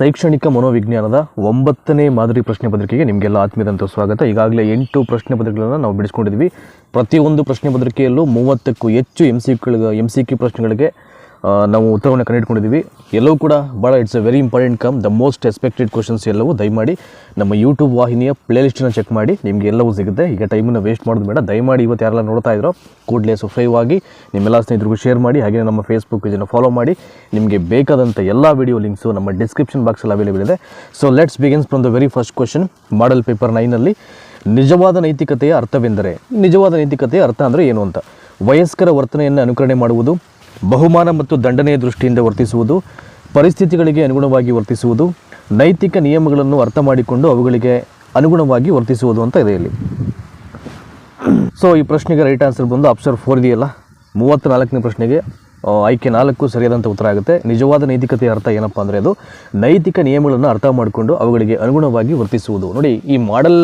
ಶೈಕ್ಷಣಿಕ ಮನೋವಿಜ್ಞಾನದ ಒಂಬತ್ತನೇ ಮಾದರಿ ಪ್ರಶ್ನೆ ಪತ್ರಿಕೆಗೆ ನಿಮಗೆಲ್ಲ ಆತ್ಮೀಯದಂತ ಸ್ವಾಗತ. ಈಗಾಗಲೇ ಎಂಟು ಪ್ರಶ್ನೆ ಪತ್ರಿಕೆಗಳನ್ನು ನಾವು ಬಿಡಿಸ್ಕೊಂಡಿದ್ವಿ. ಪ್ರತಿಯೊಂದು ಪ್ರಶ್ನೆ ಪತ್ರಿಕೆಯಲ್ಲೂ ಮೂವತ್ತಕ್ಕೂ ಹೆಚ್ಚು M C M C Q ಪ್ರಶ್ನೆಗಳಿಗೆ ನಾವು ಉತ್ತರವನ್ನು ಕಂಡುಹಿಡ್ಕೊಂಡಿದ್ದೀವಿ ಎಲ್ಲವೂ ಕೂಡ ಭಾಳ it's a very important cum the most expected questions ಎಲ್ಲವೂ ದಯಮಾಡಿ ನಮ್ಮ ಯೂಟ್ಯೂಬ್ ವಾಹಿನಿಯ ಪ್ಲೇಲಿಸ್ಟನ್ನು ಚೆಕ್ ಮಾಡಿ. ನಿಮಗೆ ಎಲ್ಲವೂ ಸಿಗುತ್ತೆ. ಈಗ ಟೈಮನ್ನು ವೇಸ್ಟ್ ಮಾಡೋದು ಬೇಡ. ದಯಮಾಡಿ ಇವತ್ತು ಯಾರೆಲ್ಲ ನೋಡ್ತಾ ಇದ್ರೋ, ಕೂಡಲೇ ಸಬ್ಸ್ಕ್ರೈಬ್ ಆಗಿ, ನಿಮ್ಮೆಲ್ಲ ಸ್ನೇಹಿತರಿಗೂ ಶೇರ್ ಮಾಡಿ ಹಾಗೆ ನಮ್ಮ ಫೇಸ್ಬುಕ್ ಇದನ್ನು ಫಾಲೋ ಮಾಡಿ. ನಿಮಗೆ ಬೇಕಾದಂಥ ಎಲ್ಲ ವಿಡಿಯೋ ಲಿಂಕ್ಸು ನಮ್ಮ ಡಿಸ್ಕ್ರಿಪ್ಷನ್ ಬಾಕ್ಸಲ್ಲಿ ಅವೈಲೇಬಲ್ ಇದೆ. So let's begins from the very first question model paper ನೈನಲ್ಲಿ ನಿಜವಾದ ನೈತಿಕತೆಯ ಅರ್ಥವೆಂದರೆ ನಿಜವಾದ ನೈತಿಕತೆಯ ಅರ್ಥ ಅಂದರೆ ಏನು ಅಂತ. ವಯಸ್ಕರ ವರ್ತನೆಯನ್ನು ಅನುಕರಣೆ ಮಾಡುವುದು ಬಹುಮಾನ ಮತ್ತು ದಂಡನೆಯ ದೃಷ್ಟಿಯಿಂದ ವರ್ತಿಸುವುದು, ಪರಿಸ್ಥಿತಿಗಳಿಗೆ ಅನುಗುಣವಾಗಿ ವರ್ತಿಸುವುದು, ನೈತಿಕ ನಿಯಮಗಳನ್ನು ಅರ್ಥ ಮಾಡಿಕೊಂಡು ಅವುಗಳಿಗೆ ಅನುಗುಣವಾಗಿ ವರ್ತಿಸುವುದು ಅಂತ ಇದೆ ಇಲ್ಲಿ. ಸೊ ಈ ಪ್ರಶ್ನೆಗೆ ರೈಟ್ ಆನ್ಸರ್ ಬಂದು ಆಪ್ಷನ್ ಫೋರ್ ಇದೆಯಲ್ಲ? ಮೂವತ್ತ್ನಾಲ್ಕನೇ ಪ್ರಶ್ನೆಗೆ ಆಯ್ಕೆ ನಾಲ್ಕು ಸರಿಯಾದಂಥ ಉತ್ತರ ಆಗುತ್ತೆ. ನಿಜವಾದ ನೈತಿಕತೆಯ ಅರ್ಥ ಏನಪ್ಪ ಅಂದರೆ ಅದು ನೈತಿಕ ನಿಯಮಗಳನ್ನು ಅರ್ಥ ಮಾಡಿಕೊಂಡು ಅವುಗಳಿಗೆ ಅನುಗುಣವಾಗಿ ವರ್ತಿಸುವುದು. ನೋಡಿ, ಈ ಮಾಡೆಲ್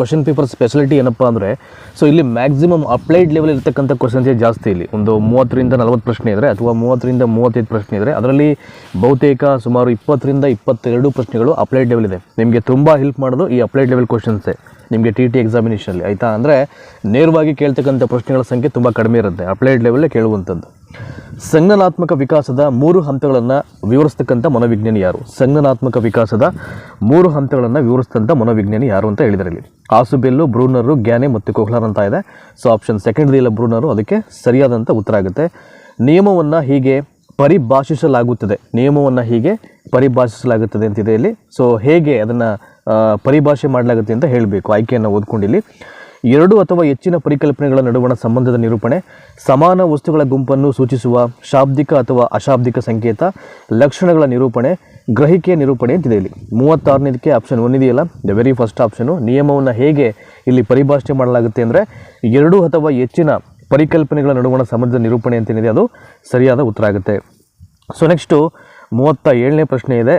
ಕ್ವಶನ್ ಪೇಪರ್ ಸ್ಪೆಷಾಲಿಟಿ ಏನಪ್ಪ ಅಂದರೆ ಸೊ ಇಲ್ಲಿ ಮ್ಯಾಕ್ಸಿಮಮ್ ಅಪ್ಲೈಡ್ ಲೆವೆಲ್ ಇರ್ತಕ್ಕಂಥ ಕ್ವಶನ್ಸೇ ಜಾಸ್ತಿ ಇಲ್ಲಿ. ಒಂದು ಮೂವತ್ತರಿಂದ ನಲವತ್ತು ಪ್ರಶ್ನೆ ಇದ್ದರೆ ಅಥವಾ ಮೂವತ್ತರಿಂದ ಮೂವತ್ತೈದು ಪ್ರಶ್ನೆ ಇದ್ದರೆ ಅದರಲ್ಲಿ ಬಹುತೇಕ ಸುಮಾರು ಇಪ್ಪತ್ತರಿಂದ ಇಪ್ಪತ್ತೆರಡು ಪ್ರಶ್ನೆಗಳು ಅಪ್ಲೈಡ್ ಲೆವೆಲ್ ಇದೆ. ನಿಮಗೆ ತುಂಬ ಹೆಲ್ಪ್ ಮಾಡೋದು ಈ ಅಪ್ಲೈಡ್ ಲೆವೆಲ್ ಕ್ವಶನ್ಸೇ ನಿಮಗೆ ಟಿ ಟಿ ಎಕ್ಸಾಮಿನೇಷನಲ್ಲಿ ಆಯಿತಾ? ಅಂದರೆ ನೇರವಾಗಿ ಕೇಳ್ತಕ್ಕಂಥ ಪ್ರಶ್ನೆಗಳ ಸಂಖ್ಯೆ ತುಂಬ ಕಡಿಮೆ ಇರುತ್ತೆ. ಅಪ್ಲೈಡ್ ಲೆವೆಲ್ಲೇ ಕೇಳುವಂಥದ್ದು. ಸಂಜ್ಞಾನಾತ್ಮಕ ವಿಕಾಸದ ಮೂರು ಹಂತಗಳನ್ನು ವಿವರಿಸ್ತಕ್ಕಂಥ ಮನೋವಿಜ್ಞಾನಿ ಯಾರು? ಸಂಜ್ಞಾನಾತ್ಮಕ ವಿಕಾಸದ ಮೂರು ಹಂತಗಳನ್ನು ವಿವರಿಸ್ತಂಥ ಮನೋವಿಜ್ಞಾನಿ ಯಾರು ಅಂತ ಹೇಳಿದ್ದಾರೆ ಇಲ್ಲಿ. ಆಸುಬೆಲ್ಲು ಬ್ರೂನರು, ಗ್ಯಾನೆ ಮತ್ತು ಕೊಹ್ಲಾರ್ ಅಂತ ಇದೆ. ಸೊ ಆಪ್ಷನ್ ಸೆಕೆಂಡ್ ಇಲ್ಲ ಬ್ರೂನರು, ಅದಕ್ಕೆ ಸರಿಯಾದಂಥ ಉತ್ತರ ಆಗುತ್ತೆ. ನಿಯಮವನ್ನು ಹೀಗೆ ಪರಿಭಾಷಿಸಲಾಗುತ್ತದೆ. ನಿಯಮವನ್ನು ಹೀಗೆ ಪರಿಭಾಷಿಸಲಾಗುತ್ತದೆ ಅಂತಿದೆ ಇಲ್ಲಿ. ಸೊ ಹೇಗೆ ಅದನ್ನು ಪರಿಭಾಷೆ ಮಾಡಲಾಗುತ್ತೆ ಅಂತ ಹೇಳಬೇಕು. ಆಯ್ಕೆಯನ್ನು ಓದ್ಕೊಂಡಿಲ್ಲಿ. ಎರಡು ಅಥವಾ ಹೆಚ್ಚಿನ ಪರಿಕಲ್ಪನೆಗಳ ನಡುವಣ ಸಂಬಂಧದ ನಿರೂಪಣೆ, ಸಮಾನ ವಸ್ತುಗಳ ಗುಂಪನ್ನು ಸೂಚಿಸುವ ಶಾಬ್ದಿಕ ಅಥವಾ ಅಶಾಬ್ದಿಕ ಸಂಕೇತ, ಲಕ್ಷಣಗಳ ನಿರೂಪಣೆ ಗ್ರಹಿಕೆಯ ನಿರೂಪಣೆ ಅಂತಿದೆ ಇಲ್ಲಿ. ಮೂವತ್ತಾರನೇದಕ್ಕೆ ಆಪ್ಷನ್ ಒನ್ ಇದೆಯಲ್ಲ? ದ ವೆರಿ ಫಸ್ಟ್ ಆಪ್ಷನು ನಿಯಮವನ್ನು ಹೇಗೆ ಇಲ್ಲಿ ಪರಿಭಾಷೆ ಮಾಡಲಾಗುತ್ತೆ ಅಂದರೆ, ಎರಡು ಅಥವಾ ಹೆಚ್ಚಿನ ಪರಿಕಲ್ಪನೆಗಳ ನಡುವಣ ಸಂಬಂಧದ ನಿರೂಪಣೆ ಅಂತೇನಿದೆ ಅದು ಸರಿಯಾದ ಉತ್ತರ ಆಗುತ್ತೆ. ಸೊ ನೆಕ್ಸ್ಟು ಮೂವತ್ತ ಏಳನೇ ಪ್ರಶ್ನೆ ಇದೆ.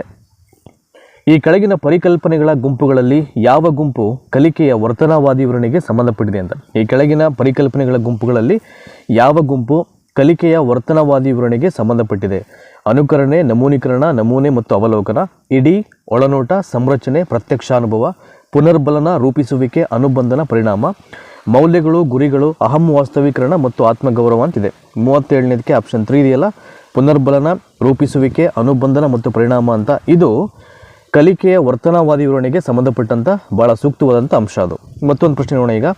ಈ ಕೆಳಗಿನ ಪರಿಕಲ್ಪನೆಗಳ ಗುಂಪುಗಳಲ್ಲಿ ಯಾವ ಗುಂಪು ಕಲಿಕೆಯ ವರ್ತನವಾದಿ ವಿವರಣೆಗೆ ಸಂಬಂಧಪಟ್ಟಿದೆ ಅಂತ. ಈ ಕೆಳಗಿನ ಪರಿಕಲ್ಪನೆಗಳ ಗುಂಪುಗಳಲ್ಲಿ ಯಾವ ಗುಂಪು ಕಲಿಕೆಯ ವರ್ತನವಾದಿ ವಿವರಣೆಗೆ ಸಂಬಂಧಪಟ್ಟಿದೆ? ಅನುಕರಣೆ, ನಮೂನೀಕರಣ, ನಮೂನೆ ಮತ್ತು ಅವಲೋಕನ, ಇಡೀ ಒಳನೋಟ, ಸಂರಚನೆ, ಪ್ರತ್ಯಕ್ಷಾನುಭವ, ಪುನರ್ಬಲನ, ರೂಪಿಸುವಿಕೆ, ಅನುಬಂಧನ ಪರಿಣಾಮ, ಮೌಲ್ಯಗಳು, ಗುರಿಗಳು, ಅಹಂ ವಾಸ್ತವೀಕರಣ ಮತ್ತು ಆತ್ಮಗೌರವ ಅಂತಿದೆ. ಮೂವತ್ತೇಳನೇದಕ್ಕೆ ಆಪ್ಷನ್ ತ್ರೀ ಇದೆಯಲ್ಲ? ಪುನರ್ಬಲನ, ರೂಪಿಸುವಿಕೆ, ಅನುಬಂಧನ ಮತ್ತು ಪರಿಣಾಮ ಅಂತ. ಇದು ಕಲಿಕೆಯ ವರ್ತನವಾದಿ ವಿವರಣೆಗೆ ಸಂಬಂಧಪಟ್ಟಂಥ ಭಾಳ ಸೂಕ್ತವಾದಂಥ ಅಂಶ ಅದು. ಮತ್ತೊಂದು ಪ್ರಶ್ನೆ ನೋಡೋಣ ಈಗ.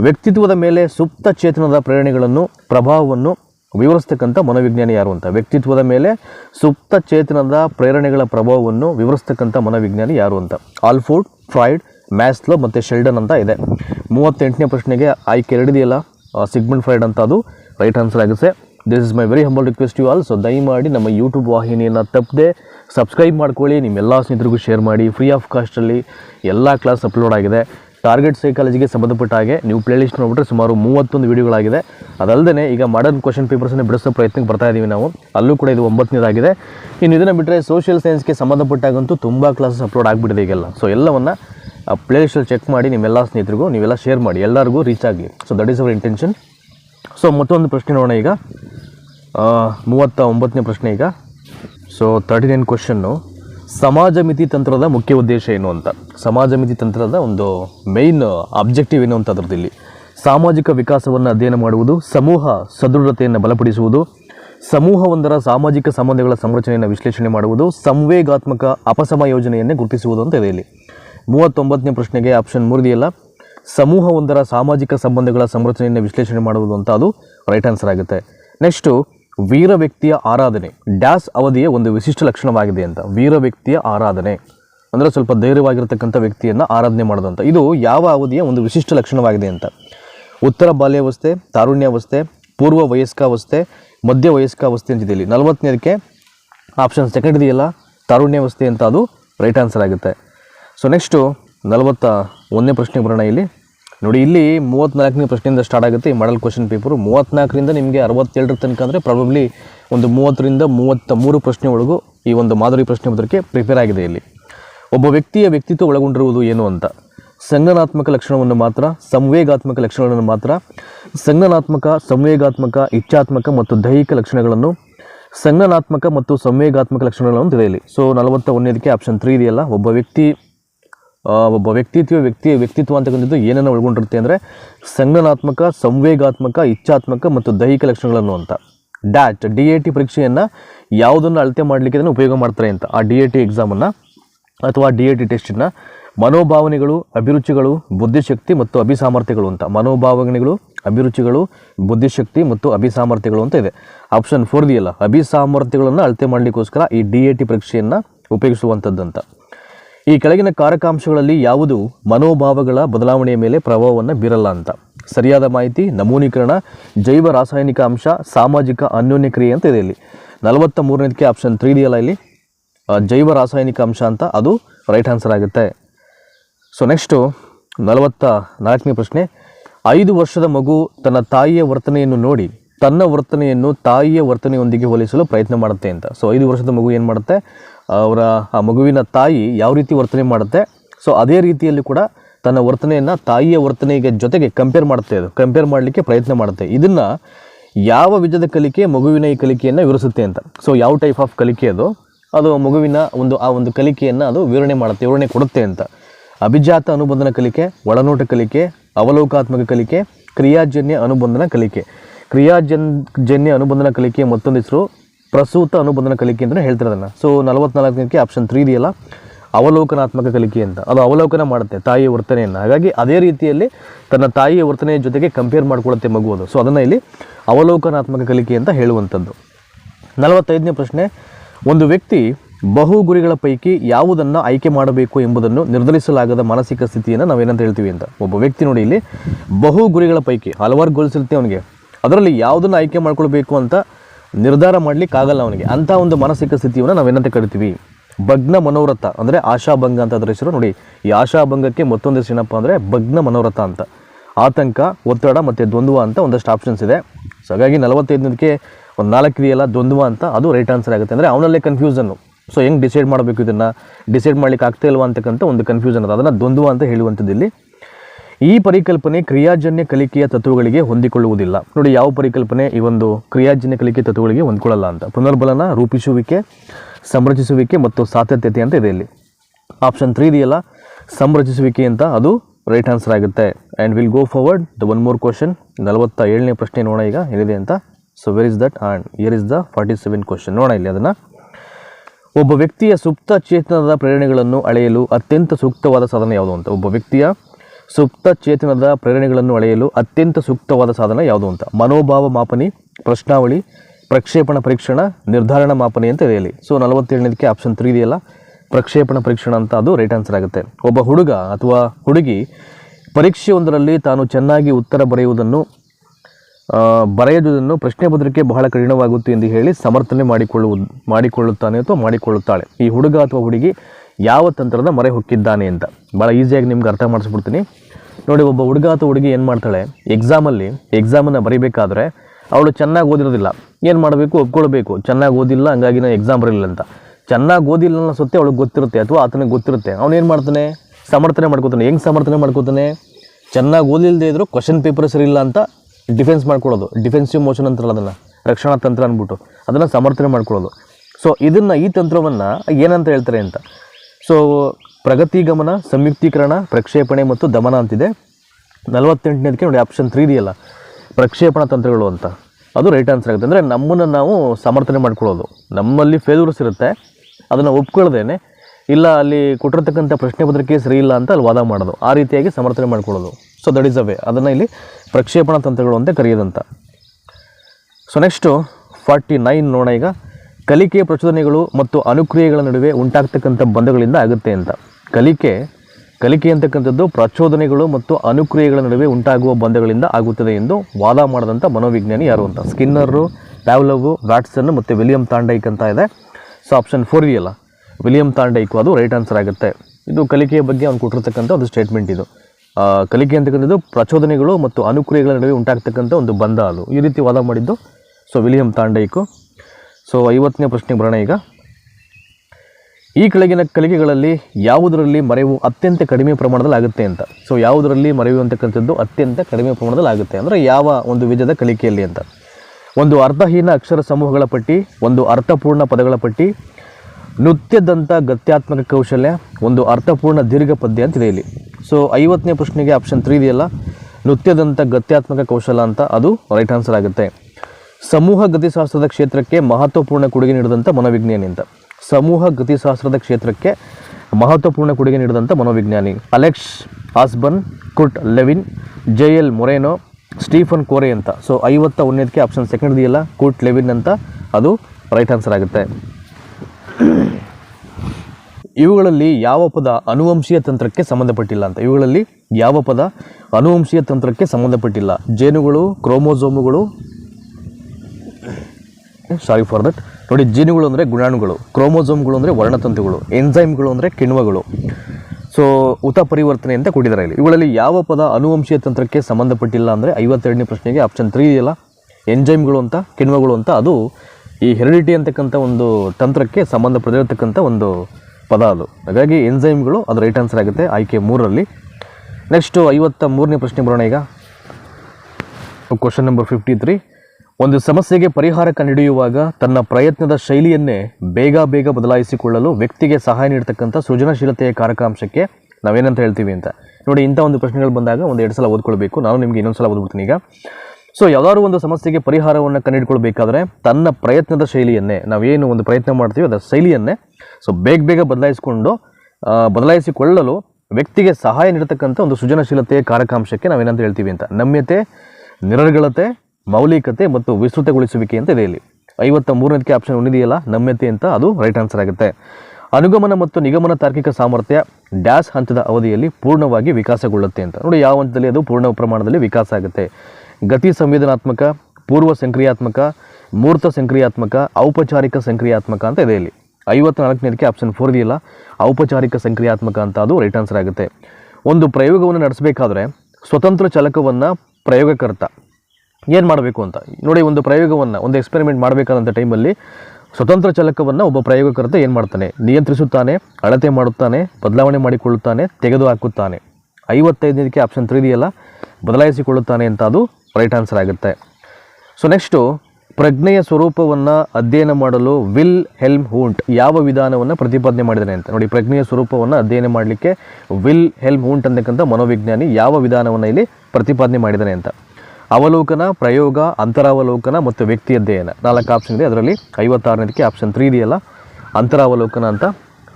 ವ್ಯಕ್ತಿತ್ವದ ಮೇಲೆ ಸುಪ್ತ ಚೇತನದ ಪ್ರೇರಣೆಗಳನ್ನು, ಪ್ರಭಾವವನ್ನು ವಿವರಿಸ್ತಕ್ಕಂಥ ಮನೋವಿಜ್ಞಾನಿ ಯಾರು ಅಂತ. ವ್ಯಕ್ತಿತ್ವದ ಮೇಲೆ ಸುಪ್ತ ಚೇತನದ ಪ್ರೇರಣೆಗಳ ಪ್ರಭಾವವನ್ನು ವಿವರಿಸ್ತಕ್ಕಂಥ ಮನೋವಿಜ್ಞಾನಿ ಯಾರು ಅಂತ. ಆಲ್ಫೋರ್ಡ್, ಫ್ರಾಯ್ಡ್, ಮ್ಯಾಸ್ಲೋ ಮತ್ತು ಶೆಲ್ಡನ್ ಅಂತ ಇದೆ. ಮೂವತ್ತೆಂಟನೇ ಪ್ರಶ್ನೆಗೆ ಆಯ್ಕೆ ಎರಡಿದೆಯಲ್ಲ? ಸಿಗ್ಮೆಂಟ್ ಫ್ರೈಡ್ ಅಂತ ಅದು. ರೈಟ್ ಆನ್ಸರ್ ಆಗುತ್ತೆ. This is my very humble request you all so ದಯಮಾಡಿ ನಮ್ಮ ಯೂಟ್ಯೂಬ್ ವಾಹಿನಿಯನ್ನು ತಪ್ಪದೆ ಸಬ್ಸ್ಕ್ರೈಬ್ ಮಾಡ್ಕೊಳ್ಳಿ. ನಿಮ್ಮೆಲ್ಲ ಸ್ನೇಹಿತರಿಗೂ ಶೇರ್ ಮಾಡಿ. ಫ್ರೀ ಆಫ್ ಕಾಸ್ಟಲ್ಲಿ ಎಲ್ಲ ಕ್ಲಾಸ್ ಅಪ್ಲೋಡ್ ಆಗಿದೆ. ಟಾರ್ಗೆಟ್ ಸೈಕಾಲಜಿಗೆ ಸಂಬಂಧಪಟ್ಟ ಹಾಗೆ ನೀವು ಪ್ಲೇಲಿಸ್ಟ್ ನೋಡಿಬಿಟ್ರೆ ಸುಮಾರು ಮೂವತ್ತೊಂದು ವಿಡಿಯೋಗಳಾಗಿದೆ ಅದಲ್ಲದೆ ಈಗ ಮಾಡರ್ನ್ ಕ್ವಶನ್ ಪೇಪರ್ಸನ್ನು ಬಿಡಿಸೋ ಪ್ರಯತ್ನಕ್ಕೆ ಬರ್ತಾ ಇದ್ದೀವಿ ನಾವು. ಅಲ್ಲೂ ಕೂಡ ಇದು ಒಂಬತ್ತನೇದಾಗಿದೆ. ಇನ್ನು ಇದನ್ನು ಬಿಟ್ಟರೆ ಸೋಷಿಯಲ್ ಸೈನ್ಸ್ಗೆ ಸಂಬಂಧಪಟ್ಟಾಗಂತೂ ತುಂಬ ಕ್ಲಾಸಸ್ ಅಪ್ಲೋಡ್ ಆಗಿಬಿಟ್ಟಿದೆ ಈಗೆಲ್ಲ. ಸೊ ಎಲ್ಲವನ್ನು ಪ್ಲೇಲಿಸ್ಟಲ್ಲಿ ಚೆಕ್ ಮಾಡಿ ನಿಮ್ಮೆಲ್ಲ ಸ್ನೇಹಿತರಿಗೂ, ನೀವೆಲ್ಲ ಶೇರ್ ಮಾಡಿ. ಎಲ್ಲರಿಗೂ ರೀಚ್ ಆಗಲಿ. So that is our intention so ಮತ್ತೊಂದು ಪ್ರಶ್ನೆ ನೋಡೋಣ ಈಗ. ಮೂವತ್ತ ಒಂಬತ್ತನೇ ಪ್ರಶ್ನೆ ಈಗ. ಸೊ ತರ್ಟಿ ನೈನ್ ಕ್ವಶನ್ನು ಸಮಾಜ ಮಿತಿ ತಂತ್ರದ ಮುಖ್ಯ ಉದ್ದೇಶ ಏನು ಅಂತ. ಸಮಾಜ ಮಿತಿ ತಂತ್ರದ ಒಂದು ಮೇಯ್ನ್ ಅಬ್ಜೆಕ್ಟಿವ್ ಏನು ಅಂತ ಅದರದ್ದು ಸಾಮಾಜಿಕ ವಿಕಾಸವನ್ನು ಅಧ್ಯಯನ ಮಾಡುವುದು, ಸಮೂಹ ಸದೃಢತೆಯನ್ನು ಬಲಪಡಿಸುವುದು, ಸಮೂಹವೊಂದರ ಸಾಮಾಜಿಕ ಸಂಬಂಧಗಳ ಸಂರಚನೆಯನ್ನು ವಿಶ್ಲೇಷಣೆ ಮಾಡುವುದು, ಸಂವೇಗಾತ್ಮಕ ಅಪಸಮ ಯೋಜನೆಯನ್ನೇ ಗುರುತಿಸುವುದು ಅಂತ ಇದೆ ಇಲ್ಲಿ. ಮೂವತ್ತೊಂಬತ್ತನೇ ಪ್ರಶ್ನೆಗೆ ಆಪ್ಷನ್ ಮೂರಿದೆಯಲ್ಲ. ಸಮೂಹವೊಂದರ ಸಾಮಾಜಿಕ ಸಂಬಂಧಗಳ ಸಂರಚನೆಯನ್ನು ವಿಶ್ಲೇಷಣೆ ಮಾಡುವುದು ಅಂತ ಅದು ರೈಟ್ ಆನ್ಸರ್ ಆಗುತ್ತೆ. ನೆಕ್ಸ್ಟು ವೀರ ವ್ಯಕ್ತಿಯ ಆರಾಧನೆ. ಡ್ಯಾಸ್ ಅವಧಿಯ ಒಂದು ವಿಶಿಷ್ಟ ಲಕ್ಷಣವಾಗಿದೆ ಅಂತ. ವೀರ ವ್ಯಕ್ತಿಯ ಆರಾಧನೆ. ಅಂದರೆ ಸ್ವಲ್ಪ ಧೈರ್ಯವಾಗಿರತಕ್ಕಂಥ ವ್ಯಕ್ತಿಯನ್ನು ಆರಾಧನೆ ಮಾಡೋದಂತ. ಇದು ಯಾವ ಅವಧಿಯ ಒಂದು ವಿಶಿಷ್ಟ ಲಕ್ಷಣವಾಗಿದೆ ಅಂತ. ಉತ್ತರ ಬಾಲ್ಯಾವಸ್ಥೆ, ತಾರುಣ್ಯಾವಸ್ಥೆ, ಪೂರ್ವ ವಯಸ್ಕಾವಸ್ಥೆ, ಮಧ್ಯ ವಯಸ್ಕಾವಸ್ಥೆ ಅಂತಿದೆ ಇಲ್ಲಿ ನಲವತ್ತನೇದಕ್ಕೆ ಆಪ್ಷನ್ ಸೆಕೆಂಡ್ ಇದೆಯಲ್ಲ ತಾರುಣ್ಯಾವಸ್ಥೆ ಅಂತ ಅದು ರೈಟ್ ಆನ್ಸರ್ ಆಗುತ್ತೆ. ಸೊ ನೆಕ್ಸ್ಟು ನಲವತ್ತ ಒಂದನೇ ಪ್ರಶ್ನೆ ಬರೋಣ ಇಲ್ಲಿ. ನೋಡಿ, ಇಲ್ಲಿ ಮೂವತ್ತ್ನಾಲ್ಕನೇ ಪ್ರಶ್ನೆಯಿಂದ ಸ್ಟಾರ್ಟ್ ಆಗುತ್ತೆ ಈ ಮಾಡಲ್ ಕ್ವಶನ್ ಪೇಪರು ಮೂವತ್ತ್ನಾಲ್ಕರಿಂದ ನಿಮಗೆ ಅರವತ್ತೇಳರ ತನಕ ಅಂದರೆ ಪ್ರಾಬಬ್ಲಿ ಒಂದು ಮೂವತ್ತರಿಂದ ಮೂವತ್ತ ಮೂರು ಒಳಗೂ ಈ ಒಂದು ಮಾದರಿ ಪ್ರಶ್ನೆ ಪತ್ರಕ್ಕೆ ಪ್ರಿಪೇರ್ ಆಗಿದೆ ಇಲ್ಲಿ. ಒಬ್ಬ ವ್ಯಕ್ತಿಯ ವ್ಯಕ್ತಿತ್ವ ಒಳಗೊಂಡಿರುವುದು ಏನು ಅಂತ? ಸಂಘನಾತ್ಮಕ ಲಕ್ಷಣವನ್ನು ಮಾತ್ರ, ಸಂವೇಗಾತ್ಮಕ ಲಕ್ಷಣಗಳನ್ನು ಮಾತ್ರ ಸಂಘನಾತ್ಮಕ ಸಂವೇಗಾತ್ಮಕ, ಇಚ್ಛಾತ್ಮಕ ಮತ್ತು ದೈಹಿಕ ಲಕ್ಷಣಗಳನ್ನು ಸಂಘನಾತ್ಮಕ ಮತ್ತು ಸಂವೇಗಾತ್ಮಕ ಲಕ್ಷಣಗಳನ್ನು ತಿಳಿಯಲಿ ಸೊ ನಲವತ್ತ ಒಂದನೇದಕ್ಕೆ ಆಪ್ಷನ್ ತ್ರೀ ಇದೆಯಲ್ಲ, ಒಬ್ಬ ವ್ಯಕ್ತಿ ಒಬ್ಬ ವ್ಯಕ್ತಿತ್ವ, ವ್ಯಕ್ತಿ, ವ್ಯಕ್ತಿತ್ವ ಅಂತಕ್ಕಂಥದ್ದು ಏನನ್ನು ಒಳಗೊಂಡಿರುತ್ತೆ ಅಂದರೆ ಸಂಘನಾತ್ಮಕ ಸಂವೇಗಾತ್ಮಕ, ಇಚ್ಛಾತ್ಮಕ ಮತ್ತು ದೈಹಿಕ ಲಕ್ಷಣಗಳನ್ನು ಅಂತ. ಡ್ಯಾಟ್ ಡಿ ಎ ಟಿ ಪರೀಕ್ಷೆಯನ್ನು ಯಾವುದನ್ನು ಅಳತೆ ಮಾಡಲಿಕ್ಕೆ ಅದನ್ನು ಉಪಯೋಗ ಮಾಡ್ತಾರೆ ಅಂತ. ಆ ಡಿ ಎ ಟಿ ಎಕ್ಸಾಮನ್ನು ಅಥವಾ ಡಿ ಎ ಟಿ ಟೆಸ್ಟನ್ನು ಮನೋಭಾವನೆಗಳು, ಅಭಿರುಚಿಗಳು, ಬುದ್ಧಿಶಕ್ತಿ ಮತ್ತು ಅಭಿಸಾಮರ್ಥ್ಯಗಳು ಅಂತ. ಮನೋಭಾವನೆಗಳು, ಅಭಿರುಚಿಗಳು, ಬುದ್ಧಿಶಕ್ತಿ ಮತ್ತು ಅಭಿಸಾಮರ್ಥ್ಯಗಳು ಅಂತ ಇದೆ. ಆಪ್ಷನ್ ಫೋರ್ ಅಲ್ಲ ಅಭಿಸಾಮರ್ಥ್ಯಗಳನ್ನು ಅಳತೆ ಮಾಡಲಿಕ್ಕೋಸ್ಕರ ಈ ಡಿ ಎ ಟಿ ಪರೀಕ್ಷೆಯನ್ನು ಉಪಯೋಗಿಸುವಂಥದ್ದಂತ ಈ ಕೆಳಗಿನ ಕಾರಕಾಂಶಗಳಲ್ಲಿ ಯಾವುದು ಮನೋಭಾವಗಳ ಬದಲಾವಣೆಯ ಮೇಲೆ ಪ್ರಭಾವವನ್ನು ಬೀರಲ್ಲ ಅಂತ. ಸರಿಯಾದ ಮಾಹಿತಿ, ನಮೂನೀಕರಣ, ಜೈವ ರಾಸಾಯನಿಕ ಅಂಶ, ಸಾಮಾಜಿಕ ಅನ್ಯೋನ್ಯ ಕ್ರಿಯೆ ಅಂತ ಇದೆ ಇಲ್ಲಿ. ನಲವತ್ತ ಮೂರನೇದಕ್ಕೆ ಆಪ್ಷನ್ ತ್ರೀ ಅಲ್ಲ ಇಲ್ಲಿ. ಜೈವ ರಾಸಾಯನಿಕ ಅಂಶ ಅಂತ ಅದು ರೈಟ್ ಆನ್ಸರ್ ಆಗುತ್ತೆ. ಸೊ, ನೆಕ್ಸ್ಟು, ನಲವತ್ತ ನಾಲ್ಕನೇ ಪ್ರಶ್ನೆ. ಐದು ವರ್ಷದ ಮಗು ತನ್ನ ತಾಯಿಯ ವರ್ತನೆಯನ್ನು ನೋಡಿ, ತನ್ನ ವರ್ತನೆಯನ್ನು ತಾಯಿಯ ವರ್ತನೆಯೊಂದಿಗೆ ಹೋಲಿಸಲು ಪ್ರಯತ್ನ ಮಾಡುತ್ತೆ ಅಂತ. ಸೊ, ಐದು ವರ್ಷದ ಮಗು ಏನು ಮಾಡುತ್ತೆ? ಅವರ, ಆ ಮಗುವಿನ ತಾಯಿ ಯಾವ ರೀತಿ ವರ್ತನೆ ಮಾಡುತ್ತೆ? ಸೊ ಅದೇ ರೀತಿಯಲ್ಲಿ ಕೂಡ ತನ್ನ ವರ್ತನೆಯನ್ನು ತಾಯಿಯ ವರ್ತನೆಗೆ ಜೊತೆಗೆ ಕಂಪೇರ್ ಮಾಡುತ್ತೆ ಅದು. ಕಂಪೇರ್ ಮಾಡಲಿಕ್ಕೆ ಪ್ರಯತ್ನ ಮಾಡುತ್ತೆ. ಇದನ್ನು ಯಾವ ವಿಧದ ಕಲಿಕೆ, ಮಗುವಿನ ಈ ಕಲಿಕೆಯನ್ನು ವಿವರಿಸುತ್ತೆ ಅಂತ. ಸೊ ಯಾವ ಟೈಪ್ ಆಫ್ ಕಲಿಕೆ ಅದು? ಅದು ಮಗುವಿನ ಒಂದು, ಆ ಒಂದು ಕಲಿಕೆಯನ್ನು ಅದು ವಿವರಣೆ ಮಾಡುತ್ತೆ, ವಿವರಣೆ ಕೊಡುತ್ತೆ ಅಂತ. ಅಭಿಜಾತ ಅನುಬಂಧನ ಕಲಿಕೆ, ಒಳನೋಟ ಕಲಿಕೆ, ಅವಲೋಕಾತ್ಮಕ ಕಲಿಕೆ, ಕ್ರಿಯಾಜನ್ಯ ಅನುಬಂಧನ ಕಲಿಕೆ. ಕ್ರಿಯಾಜನ್, ಜನ್ಯ ಅನುಬಂಧನ ಕಲಿಕೆ ಮತ್ತೊಂದು ಹೆಸರು ಪ್ರಸೂತ ಅನುಬಂಧನ ಕಲಿಕೆ ಅಂತಲೇ ಹೇಳ್ತಾರೆ ಅದನ್ನು ಸೊ ನಲವತ್ನಾಲ್ಕಕ್ಕೆ ಆಪ್ಷನ್ ತ್ರೀ ಇದೆಯಲ್ಲ? ಅವಲೋಕನಾತ್ಮಕ ಕಲಿಕೆ ಅಂತ. ಅದು ಅವಲೋಕನ ಮಾಡುತ್ತೆ, ತಾಯಿಯ ವರ್ತನೆಯನ್ನು. ಹಾಗಾಗಿ ಅದೇ ರೀತಿಯಲ್ಲಿ ತನ್ನ ತಾಯಿಯ ವರ್ತನೆಯ ಜೊತೆಗೆ ಕಂಪೇರ್ ಮಾಡ್ಕೊಳ್ಳುತ್ತೆ ಮಗುವುದು. ಸೊ ಅದನ್ನು ಇಲ್ಲಿ ಅವಲೋಕನಾತ್ಮಕ ಕಲಿಕೆ ಅಂತ ಹೇಳುವಂಥದ್ದು. ನಲವತ್ತೈದನೇ ಪ್ರಶ್ನೆ, ಒಂದು ವ್ಯಕ್ತಿ ಬಹು ಗುರಿಗಳ ಪೈಕಿ ಯಾವುದನ್ನು ಆಯ್ಕೆ ಮಾಡಬೇಕು ಎಂಬುದನ್ನು ನಿರ್ಧರಿಸಲಾಗದ ಮಾನಸಿಕ ಸ್ಥಿತಿಯನ್ನು ನಾವೇನಂತ ಹೇಳ್ತೀವಿ ಅಂತ. ಒಬ್ಬ ವ್ಯಕ್ತಿ ನೋಡಿ ಇಲ್ಲಿ ಬಹು ಗುರಿಗಳ ಪೈಕಿ, ಹಲವಾರು ಗೋಲ್ಸ್ ಇರುತ್ತೆ ಅವನಿಗೆ. ಅದರಲ್ಲಿ ಯಾವುದನ್ನು ಆಯ್ಕೆ ಮಾಡ್ಕೊಳ್ಬೇಕು ಅಂತ ನಿರ್ಧಾರ ಮಾಡ್ಲಿಕ್ಕೆ ಆಗಲ್ಲ ಅವನಿಗೆ. ಅಂಥ ಒಂದು ಮಾನಸಿಕ ಸ್ಥಿತಿಯನ್ನು ನಾವೇನಂತ ಕರಿತೀವಿ? ಭಗ್ನ ಮನೋರಥ ಅಂದರೆ ಆಶಾಭಂಗ ಅಂತ ಅದರ ಹೆಸರು ನೋಡಿ. ಈ ಆಶಾಭಂಗಕ್ಕೆ ಮತ್ತೊಂದು ಹೆಸರು ಏನಪ್ಪ ಅಂದರೆ ಭಗ್ನ ಮನೋರಥ ಅಂತ. ಆತಂಕ, ಒತ್ತಡ ಮತ್ತು ದ್ವಂದ್ವ ಅಂತ ಒಂದಷ್ಟು ಆಪ್ಷನ್ಸ್ ಇದೆ. ಸೊ ಹಾಗಾಗಿ ನಲವತ್ತೈದಕ್ಕೆ ಒಂದು ನಾಲ್ಕು ಇದೆಯಲ್ಲ ದ್ವಂದ್ವ ಅಂತ ಅದು ರೈಟ್ ಆನ್ಸರ್ ಆಗುತ್ತೆ. ಅಂದರೆ ಅವನಲ್ಲೇ ಕನ್ಫ್ಯೂಸನ್ನು ಸೊ ಹೆಂಗೆ ಡಿಸೈಡ್ ಮಾಡಬೇಕು ಇದನ್ನು? ಡಿಸೈಡ್ ಮಾಡ್ಲಿಕ್ಕೆ ಆಗ್ತಾ ಇಲ್ವಾ ಅಂತಕ್ಕಂಥ ಒಂದು ಕನ್ಫ್ಯೂಷನ್ ಅದು. ಅದನ್ನು ದ್ವಂದ್ವ ಅಂತ ಹೇಳುವಂಥದ್ದು ಇಲ್ಲಿ ಈ ಪರಿಕಲ್ಪನೆ ಕ್ರಿಯಾಜನ್ಯ ಕಲಿಕೆಯ ತತ್ವಗಳಿಗೆ ಹೊಂದಿಕೊಳ್ಳುವುದಿಲ್ಲ. ನೋಡಿ, ಯಾವ ಪರಿಕಲ್ಪನೆ ಈ ಒಂದು ಕ್ರಿಯಾಜನ್ಯ ಕಲಿಕೆ ತತ್ವಗಳಿಗೆ ಹೊಂದ್ಕೊಳ್ಳಲ್ಲ ಅಂತ. ಪುನರ್ಬಲನ ರೂಪಿಸುವಿಕೆ, ಸಂರಚಿಸುವಿಕೆ ಮತ್ತು ಸಾತತ್ಯತೆ ಅಂತ ಇದೆ ಇಲ್ಲಿ. ಆಪ್ಷನ್ ತ್ರೀ ಇದೆಯಲ್ಲ, ಸಂರಚಿಸುವಿಕೆ ಅಂತ ಅದು ರೈಟ್ ಆನ್ಸರ್ ಆಗುತ್ತೆ. And will go forward the one more question ನಲವತ್ತ ಏಳನೇ ಪ್ರಶ್ನೆ ನೋಡೋಣ ಈಗ, ಏನಿದೆ ಅಂತ. So where is that and here is the forty seven question ನೋಡೋಣ ಇಲ್ಲಿ ಅದನ್ನು. ಒಬ್ಬ ವ್ಯಕ್ತಿಯ ಸುಪ್ತ ಚೇತನದ ಪ್ರೇರಣೆಗಳನ್ನು ಅಳೆಯಲು ಅತ್ಯಂತ ಸೂಕ್ತವಾದ ಸಾಧನ ಯಾವುದು ಅಂತ. ಒಬ್ಬ ವ್ಯಕ್ತಿಯ ಸುಪ್ತ ಚೇತನದ ಪ್ರೇರಣೆಗಳನ್ನು ಅಳೆಯಲು ಅತ್ಯಂತ ಸೂಕ್ತವಾದ ಸಾಧನ ಯಾವುದು ಅಂತ? ಮನೋಭಾವ ಮಾಪನಿ, ಪ್ರಶ್ನಾವಳಿ, ಪ್ರಕ್ಷೇಪಣ ಪರೀಕ್ಷಣ, ನಿರ್ಧಾರಣ ಮಾಪನಿ ಅಂತ ಇದೆ ಇಲ್ಲಿ ಸೊ ನಲವತ್ತೇಳನೇದಕ್ಕೆ ಆಪ್ಷನ್ ತ್ರೀ ಇದೆಯಲ್ಲ, ಪ್ರಕ್ಷೇಪಣ ಪರೀಕ್ಷಣ ಅಂತ ಅದು ರೈಟ್ ಆನ್ಸರ್ ಆಗುತ್ತೆ. ಒಬ್ಬ ಹುಡುಗ ಅಥವಾ ಹುಡುಗಿ ಪರೀಕ್ಷೆಯೊಂದರಲ್ಲಿ ತಾನು ಚೆನ್ನಾಗಿ ಉತ್ತರ ಬರೆಯುವುದನ್ನು ಬರೆಯುವುದನ್ನು ಪ್ರಶ್ನೆ ಪತ್ರಿಕೆ ಬಹಳ ಕಠಿಣವಾಗುತ್ತೆ ಎಂದು ಹೇಳಿ ಸಮರ್ಥನೆ ಮಾಡಿಕೊಳ್ಳುವುದು ಮಾಡಿಕೊಳ್ಳುತ್ತಾನೆ ಅಥವಾ ಮಾಡಿಕೊಳ್ಳುತ್ತಾಳೆ. ಈ ಹುಡುಗ ಅಥವಾ ಹುಡುಗಿ ಯಾವ ತಂತ್ರದ ಮರೆ ಹೊಕ್ಕಿದ್ದಾನೆ ಅಂತ? ಭಾಳ ಈಸಿಯಾಗಿ ನಿಮ್ಗೆ ಅರ್ಥ ಮಾಡಿಸ್ಬಿಡ್ತೀನಿ. ನೋಡಿ, ಒಬ್ಬ ಹುಡುಗ ಅಥವಾ ಹುಡುಗಿ ಏನು ಮಾಡ್ತಾಳೆ? ಎಕ್ಸಾಮಲ್ಲಿ ಎಕ್ಸಾಮನ್ನು ಬರೀಬೇಕಾದ್ರೆ ಅವಳು ಚೆನ್ನಾಗಿ ಓದಿರೋದಿಲ್ಲ. ಏನು ಮಾಡಬೇಕು? ಒಪ್ಕೊಳ್ಬೇಕು. ಚೆನ್ನಾಗಿ ಓದಿಲ್ಲ ಹಂಗಾಗಿ ನಾನು ಎಕ್ಸಾಮ್ ಬರಲಿಲ್ಲ ಅಂತ. ಚೆನ್ನಾಗಿ ಓದಿಲ್ಲ ಅನ್ನೋ ಸೊತ್ತೆ ಅವಳಿಗೆ ಗೊತ್ತಿರುತ್ತೆ, ಅಥವಾ ಆತನಿಗೆ ಗೊತ್ತಿರುತ್ತೆ. ಅವನು ಏನು ಮಾಡ್ತಾನೆ? ಸಮರ್ಥನೆ ಮಾಡ್ಕೋತಾನೆ. ಹೆಂಗೆ ಸಮರ್ಥನೆ ಮಾಡ್ಕೋತಾನೆ? ಚೆನ್ನಾಗಿ ಓದಿಲ್ಲದೆ ಇದ್ದರೂ ಕ್ವಶನ್ ಪೇಪರ್ ಸರಿಯಿಲ್ಲ ಅಂತ ಡಿಫೆನ್ಸ್ ಮಾಡ್ಕೊಳ್ಳೋದು. ಡಿಫೆನ್ಸಿವ್ ಮೋಷನ್ ಅಂತಾರಲ್ಲ ಅದನ್ನು. ರಕ್ಷಣಾ ತಂತ್ರ ಅಂದ್ಬಿಟ್ಟು. ಅದನ್ನು ಸಮರ್ಥನೆ ಮಾಡ್ಕೊಳ್ಳೋದು. ಸೊ ಇದನ್ನು ಈ ತಂತ್ರವನ್ನು ಏನಂತ ಹೇಳ್ತಾರೆ ಅಂತ. ಸೊ ಪ್ರಗತಿ ಗಮನ ಸಂಯುಕ್ತೀಕರಣ, ಪ್ರಕ್ಷೇಪಣೆ ಮತ್ತು ದಮನ ಅಂತಿದೆ. ನಲವತ್ತೆಂಟನೇದಕ್ಕೆ ನೋಡಿ ಆಪ್ಷನ್ ತ್ರೀ ಇದೆಯಲ್ಲ, ಪ್ರಕ್ಷೇಪಣ ತಂತ್ರಗಳು ಅಂತ. ಅದು ರೈಟ್ ಆನ್ಸರ್ ಆಗುತ್ತೆ. ಅಂದರೆ ನಮ್ಮನ್ನು ನಾವು ಸಮರ್ಥನೆ ಮಾಡ್ಕೊಳ್ಳೋದು. ನಮ್ಮಲ್ಲಿ ಫೇಲ್ಯೂರ್ಸ್ ಇರುತ್ತೆ. ಅದನ್ನು ಒಪ್ಕೊಳ್ದೇನೆ. ಇಲ್ಲ, ಅಲ್ಲಿ ಕೊಟ್ಟಿರ್ತಕ್ಕಂಥ ಪ್ರಶ್ನೆ ಪತ್ರಿಕೆ ಸರಿ ಇಲ್ಲ ಅಂತ ಅಲ್ಲಿ ವಾದ ಮಾಡೋದು. ಆ ರೀತಿಯಾಗಿ ಸಮರ್ಥನೆ ಮಾಡ್ಕೊಳ್ಳೋದು. So that is a way ಅದನ್ನು ಇಲ್ಲಿ ಪ್ರಕ್ಷೇಪಣ ತಂತ್ರಗಳು ಅಂತ ಕರೆಯೋದಂತ. ಸೊ ನೆಕ್ಸ್ಟು ಫಾರ್ಟಿ ನೈನ್ ನೋಡೋಣ ಈಗ. ಕಲಿಕೆಯ ಪ್ರಚೋದನೆಗಳು ಮತ್ತು ಅನುಕ್ರಿಯೆಗಳ ನಡುವೆ ಉಂಟಾಗ್ತಕ್ಕಂಥ ಬಂಧಗಳಿಂದ ಆಗುತ್ತೆ ಅಂತ. ಕಲಿಕೆ ಕಲಿಕೆ ಅಂತಕ್ಕಂಥದ್ದು ಪ್ರಚೋದನೆಗಳು ಮತ್ತು ಅನುಕ್ರಿಯೆಗಳ ನಡುವೆ ಉಂಟಾಗುವ ಬಂಧಗಳಿಂದ ಆಗುತ್ತದೆ ಎಂದು ವಾದ ಮಾಡಿದಂಥ ಮನೋವಿಜ್ಞಾನಿ ಯಾರು ಅಂತ. ಸ್ಕಿನ್ನರು, ಪ್ಯಾವ್ಲವು, ವ್ಯಾಟ್ಸನ್ ಮತ್ತು ವಿಲಿಯಂ ತಾಂಡೈಕ್ ಅಂತ ಇದೆ. ಸೊ ಆಪ್ಷನ್ ಫೋರ್ ಇದೆಯಲ್ಲ? ವಿಲಿಯಂ ತಾಂಡೈಕು ಅದು ರೈಟ್ ಆನ್ಸರ್ ಆಗುತ್ತೆ. ಇದು ಕಲಿಕೆಯ ಬಗ್ಗೆ ಅವ್ನು ಕೊಟ್ಟಿರ್ತಕ್ಕಂಥ ಒಂದು ಸ್ಟೇಟ್ಮೆಂಟ್ ಇದು. ಕಲಿಕೆ ಅಂತಕ್ಕಂಥದ್ದು ಪ್ರಚೋದನೆಗಳು ಮತ್ತು ಅನುಕ್ರಿಯೆಗಳ ನಡುವೆ ಉಂಟಾಗ್ತಕ್ಕಂಥ ಒಂದು ಬಂಧ ಅದು. ಈ ರೀತಿ ವಾದ ಮಾಡಿದ್ದು. So William ತಾಂಡೈಕು. ಸೊ ಐವತ್ತನೇ ಪ್ರಶ್ನೆ ಬರೋಣ ಈಗ. ಈ ಕೆಳಗಿನ ಕಲಿಕೆಗಳಲ್ಲಿ ಯಾವುದರಲ್ಲಿ ಮರೆವು ಅತ್ಯಂತ ಕಡಿಮೆ ಪ್ರಮಾಣದಲ್ಲಿ ಆಗುತ್ತೆ ಅಂತ. ಸೊ ಯಾವುದರಲ್ಲಿ ಮರೆವು ಅಂತಕ್ಕಂಥದ್ದು ಅತ್ಯಂತ ಕಡಿಮೆ ಪ್ರಮಾಣದಲ್ಲಿ ಆಗುತ್ತೆ ಅಂದರೆ ಯಾವ ಒಂದು ವಿಜದ ಕಲಿಕೆಯಲ್ಲಿ ಅಂತ. ಒಂದು ಅರ್ಥಹೀನ ಅಕ್ಷರ ಸಮೂಹಗಳ ಪಟ್ಟಿ, ಒಂದು ಅರ್ಥಪೂರ್ಣ ಪದಗಳ ಪಟ್ಟಿ ನೃತ್ಯದಂಥ ಗತ್ಯಾತ್ಮಕ ಕೌಶಲ್ಯ, ಒಂದು ಅರ್ಥಪೂರ್ಣ ದೀರ್ಘ ಪದ್ಯ ಅಂತಿದೆ ಇಲ್ಲಿ. ಸೊ ಐವತ್ತನೇ ಪ್ರಶ್ನೆಗೆ ಆಪ್ಷನ್ ತ್ರೀ ಇದೆಯಲ್ಲ ನೃತ್ಯದಂಥ ಗತ್ಯಾತ್ಮಕ ಕೌಶಲ ಅಂತ ಅದು ರೈಟ್ ಆನ್ಸರ್ ಆಗುತ್ತೆ. ಸಮೂಹ ಗತಿಶಾಸ್ತ್ರದ ಕ್ಷೇತ್ರಕ್ಕೆ ಮಹತ್ವಪೂರ್ಣ ಕೊಡುಗೆ ನೀಡಿದಂಥ ಮನೋವಿಜ್ಞಾನಿ ಅಂತ. ಸಮೂಹ ಗತಿಶಾಸ್ತ್ರದ ಕ್ಷೇತ್ರಕ್ಕೆ ಮಹತ್ವಪೂರ್ಣ ಕೊಡುಗೆ ನೀಡಿದಂಥ ಮನೋವಿಜ್ಞಾನಿ Alex Osborn Kurt Lewin, J L Moreno, Stephen Corey ಅಂತ. ಸೊ ಐವತ್ತ ಒಂದನೇದಕ್ಕೆ ಆಪ್ಷನ್ ಸೆಕೆಂಡ್ ಇದೆಯಲ್ಲ? ಕುರ್ಟ್ ಲೆವಿನ್ ಅಂತ ಅದು ರೈಟ್ ಆನ್ಸರ್ ಆಗುತ್ತೆ. ಇವುಗಳಲ್ಲಿ ಯಾವ ಪದ ಅನುವಂಶೀಯ ತಂತ್ರಕ್ಕೆ ಸಂಬಂಧಪಟ್ಟಿಲ್ಲ ಅಂತ. ಇವುಗಳಲ್ಲಿ ಯಾವ ಪದ ಅನುವಂಶೀಯ ತಂತ್ರಕ್ಕೆ ಸಂಬಂಧಪಟ್ಟಿಲ್ಲ. ಜೇನುಗಳು, ಕ್ರೋಮೋಸೋಮುಗಳು ಸಾರಿ ಫಾರ್ ದಟ್. ನೋಡಿ, ಜೀನುಗಳು ಅಂದರೆ ಗುಣಾಣುಗಳು, ಕ್ರೋಮೋಸೋಮ್ಗಳು ಅಂದರೆ ವರ್ಣತಂತುಗಳು ಎನ್ಸೈಮ್ಗಳು ಅಂದರೆ ಕಿಣ್ವಗಳು. ಸೊ ಉತ ಪರಿವರ್ತನೆ ಅಂತ ಕೊಟ್ಟಿದ್ದಾರೆ ಇಲ್ಲಿ. ಇವುಗಳಲ್ಲಿ ಯಾವ ಪದ ಅನುವಂಶೀಯ ತಂತ್ರಕ್ಕೆ ಸಂಬಂಧಪಟ್ಟಿಲ್ಲ ಅಂದರೆ ಐವತ್ತೆರಡನೇ ಪ್ರಶ್ನೆಗೆ ಆಪ್ಷನ್ ತ್ರೀ ಇದೆಯಲ್ಲ. ಎಂಜೈಮ್ಗಳು ಅಂತ, ಕಿಣ್ವಗಳು ಅಂತ, ಅದು ಈ ಹೆರಿಡಿಟಿ ಅಂತಕ್ಕಂಥ ಒಂದು ತಂತ್ರಕ್ಕೆ ಸಂಬಂಧಪಟ್ಟಿರತಕ್ಕಂಥ ಒಂದು ಪದ ಅದು. ಹಾಗಾಗಿ ಎಂಜೈಮ್ಗಳು ಅದು ರೈಟ್ ಆನ್ಸರ್ ಆಗುತ್ತೆ ಆಯ್ಕೆ ಮೂರರಲ್ಲಿ. ನೆಕ್ಸ್ಟು ಐವತ್ತ ಮೂರನೇ ಪ್ರಶ್ನೆ ಬರೋಣ ಈಗ. ಕ್ವಶನ್ ನಂಬರ್ ಫಿಫ್ಟಿ ತ್ರೀ ಒಂದು ಸಮಸ್ಯೆಗೆ ಪರಿಹಾರ ಕಂಡುಹಿಡಿಯುವಾಗ ತನ್ನ ಪ್ರಯತ್ನದ ಶೈಲಿಯನ್ನೇ ಬೇಗ ಬೇಗ ಬದಲಾಯಿಸಿಕೊಳ್ಳಲು ವ್ಯಕ್ತಿಗೆ ಸಹಾಯ ನೀಡತಕ್ಕಂಥ ಸೃಜನಶೀಲತೆಯ ಕಾರಕಾಂಶಕ್ಕೆ ನಾವೇನಂತ ಹೇಳ್ತೀವಿ ಅಂತ. ನೋಡಿ, ಇಂಥ ಒಂದು ಪ್ರಶ್ನೆಗಳು ಬಂದಾಗ ಒಂದು ಎರಡು ಸಲ ಓದ್ಕೊಳ್ಬೇಕು. ನಾನು ನಿಮಗೆ ಇನ್ನೊಂದು ಸಲ ಓದ್ಬಿಡ್ತೀನಿ ಈಗ. ಸೊ ಯಾವ್ದಾದ್ರು ಒಂದು ಸಮಸ್ಯೆಗೆ ಪರಿಹಾರವನ್ನು ಕಂಡುಹಿಡ್ಕೊಳ್ಬೇಕಾದ್ರೆ ತನ್ನ ಪ್ರಯತ್ನದ ಶೈಲಿಯನ್ನೇ, ನಾವೇನು ಒಂದು ಪ್ರಯತ್ನ ಮಾಡ್ತೀವಿ, ಅದರ ಶೈಲಿಯನ್ನೇ ಸೊ ಬೇಗ ಬೇಗ ಬದಲಾಯಿಸಿಕೊಂಡು ಬದಲಾಯಿಸಿಕೊಳ್ಳಲು ವ್ಯಕ್ತಿಗೆ ಸಹಾಯ ನೀಡತಕ್ಕಂಥ ಒಂದು ಸೃಜನಶೀಲತೆಯ ಕಾರಕಾಂಶಕ್ಕೆ ನಾವೇನಂತ ಹೇಳ್ತೀವಿ ಅಂತ. ನಮ್ಯತೆ, ನಿರರ್ಗಳತೆ ಮೌಲಿಕತೆ ಮತ್ತು ವಿಸ್ತೃತಗೊಳಿಸುವಿಕೆ ಅಂತ ಇದೆ ಇಲ್ಲಿ. ಐವತ್ತ ಮೂರನೇದಕ್ಕೆ ಆಪ್ಷನ್ ಒಂದಿದೆಯಲ್ಲ ನಮ್ಯತೆ ಅಂತ ಅದು ರೈಟ್ ಆನ್ಸರ್ ಆಗುತ್ತೆ. ಅನುಗಮನ ಮತ್ತು ನಿಗಮನ ತಾರ್ಕಿಕ ಸಾಮರ್ಥ್ಯ ಡ್ಯಾಶ್ ಹಂತದ ಅವಧಿಯಲ್ಲಿ ಪೂರ್ಣವಾಗಿ ವಿಕಾಸಗೊಳ್ಳುತ್ತೆ ಅಂತ. ನೋಡಿ, ಯಾವ ಹಂತದಲ್ಲಿ ಅದು ಪೂರ್ಣ ಪ್ರಮಾಣದಲ್ಲಿ ವಿಕಾಸ ಆಗುತ್ತೆ. ಗತಿ ಸಂವೇದನಾತ್ಮಕ, ಪೂರ್ವ ಸಂಕ್ರಿಯಾತ್ಮಕ, ಮೂರ್ತ ಸಂಕ್ರಿಯಾತ್ಮಕ, ಔಪಚಾರಿಕ ಸಂಕ್ರಿಯಾತ್ಮಕ ಅಂತ ಇದೆ ಇಲ್ಲಿ. ಐವತ್ತ ನಾಲ್ಕನೇದಕ್ಕೆ ಆಪ್ಷನ್ ಫೋರ್ ಇದೆಯಲ್ಲ ಔಪಚಾರಿಕ ಸಂಕ್ರಿಯಾತ್ಮಕ ಅಂತ ಅದು ರೈಟ್ ಆನ್ಸರ್ ಆಗುತ್ತೆ. ಒಂದು ಪ್ರಯೋಗವನ್ನು ನಡೆಸಬೇಕಾದ್ರೆ ಸ್ವತಂತ್ರ ಚಾಲಕವನ್ನು ಪ್ರಯೋಗಕರ್ತ ಏನು ಮಾಡಬೇಕು ಅಂತ? ನೋಡಿ, ಒಂದು ಪ್ರಯೋಗವನ್ನು, ಒಂದು ಎಕ್ಸ್ಪೆರಿಮೆಂಟ್ ಮಾಡಬೇಕಾದಂಥ ಟೈಮಲ್ಲಿ ಸ್ವತಂತ್ರ ಚಾಲಕವನ್ನು ಒಬ್ಬ ಪ್ರಯೋಗಕರ್ತ ಏನು ಮಾಡ್ತಾನೆ? ನಿಯಂತ್ರಿಸುತ್ತಾನೆ, ಅಳತೆ ಮಾಡುತ್ತಾನೆ, ಬದಲಾವಣೆ ಮಾಡಿಕೊಳ್ಳುತ್ತಾನೆ, ತೆಗೆದು ಹಾಕುತ್ತಾನೆ. ಐವತ್ತೈದನೇದಕ್ಕೆ ಆಪ್ಷನ್ ತ್ರೀ ಇದೆಯಲ್ಲ, ಬದಲಾಯಿಸಿಕೊಳ್ಳುತ್ತಾನೆ ಅಂತ ಅದು ರೈಟ್ ಆನ್ಸರ್ ಆಗುತ್ತೆ. ಸೊ ನೆಕ್ಸ್ಟು ಪ್ರಜ್ಞೆಯ ಸ್ವರೂಪವನ್ನು ಅಧ್ಯಯನ ಮಾಡಲು ವಿಲ್ ಹೆಲ್ಮ್ ಹೂಂಟ್ ಯಾವ ವಿಧಾನವನ್ನು ಪ್ರತಿಪಾದನೆ ಮಾಡಿದ್ದಾನೆ ಅಂತ. ನೋಡಿ, ಪ್ರಜ್ಞೆಯ ಸ್ವರೂಪವನ್ನು ಅಧ್ಯಯನ ಮಾಡಲಿಕ್ಕೆ ವಿಲ್ ಹೆಲ್ಮ್ ಹೂಂಟ್ ಅಂತಕ್ಕಂಥ ಮನೋವಿಜ್ಞಾನಿ ಯಾವ ವಿಧಾನವನ್ನು ಇಲ್ಲಿ ಪ್ರತಿಪಾದನೆ ಮಾಡಿದ್ದಾನೆ ಅಂತ. ಅವಲೋಕನ, ಪ್ರಯೋಗ, ಅಂತರಾವಲೋಕನ ಮತ್ತು ವ್ಯಕ್ತಿ ಅಧ್ಯಯನ ನಾಲ್ಕು ಆಪ್ಷನ್ ಇದೆ. ಅದರಲ್ಲಿ ಐವತ್ತಾರನೇದಕ್ಕೆ ಆಪ್ಷನ್ ತ್ರೀ ಇದೆಯಲ್ಲ, ಅಂತರಾವಲೋಕನ ಅಂತ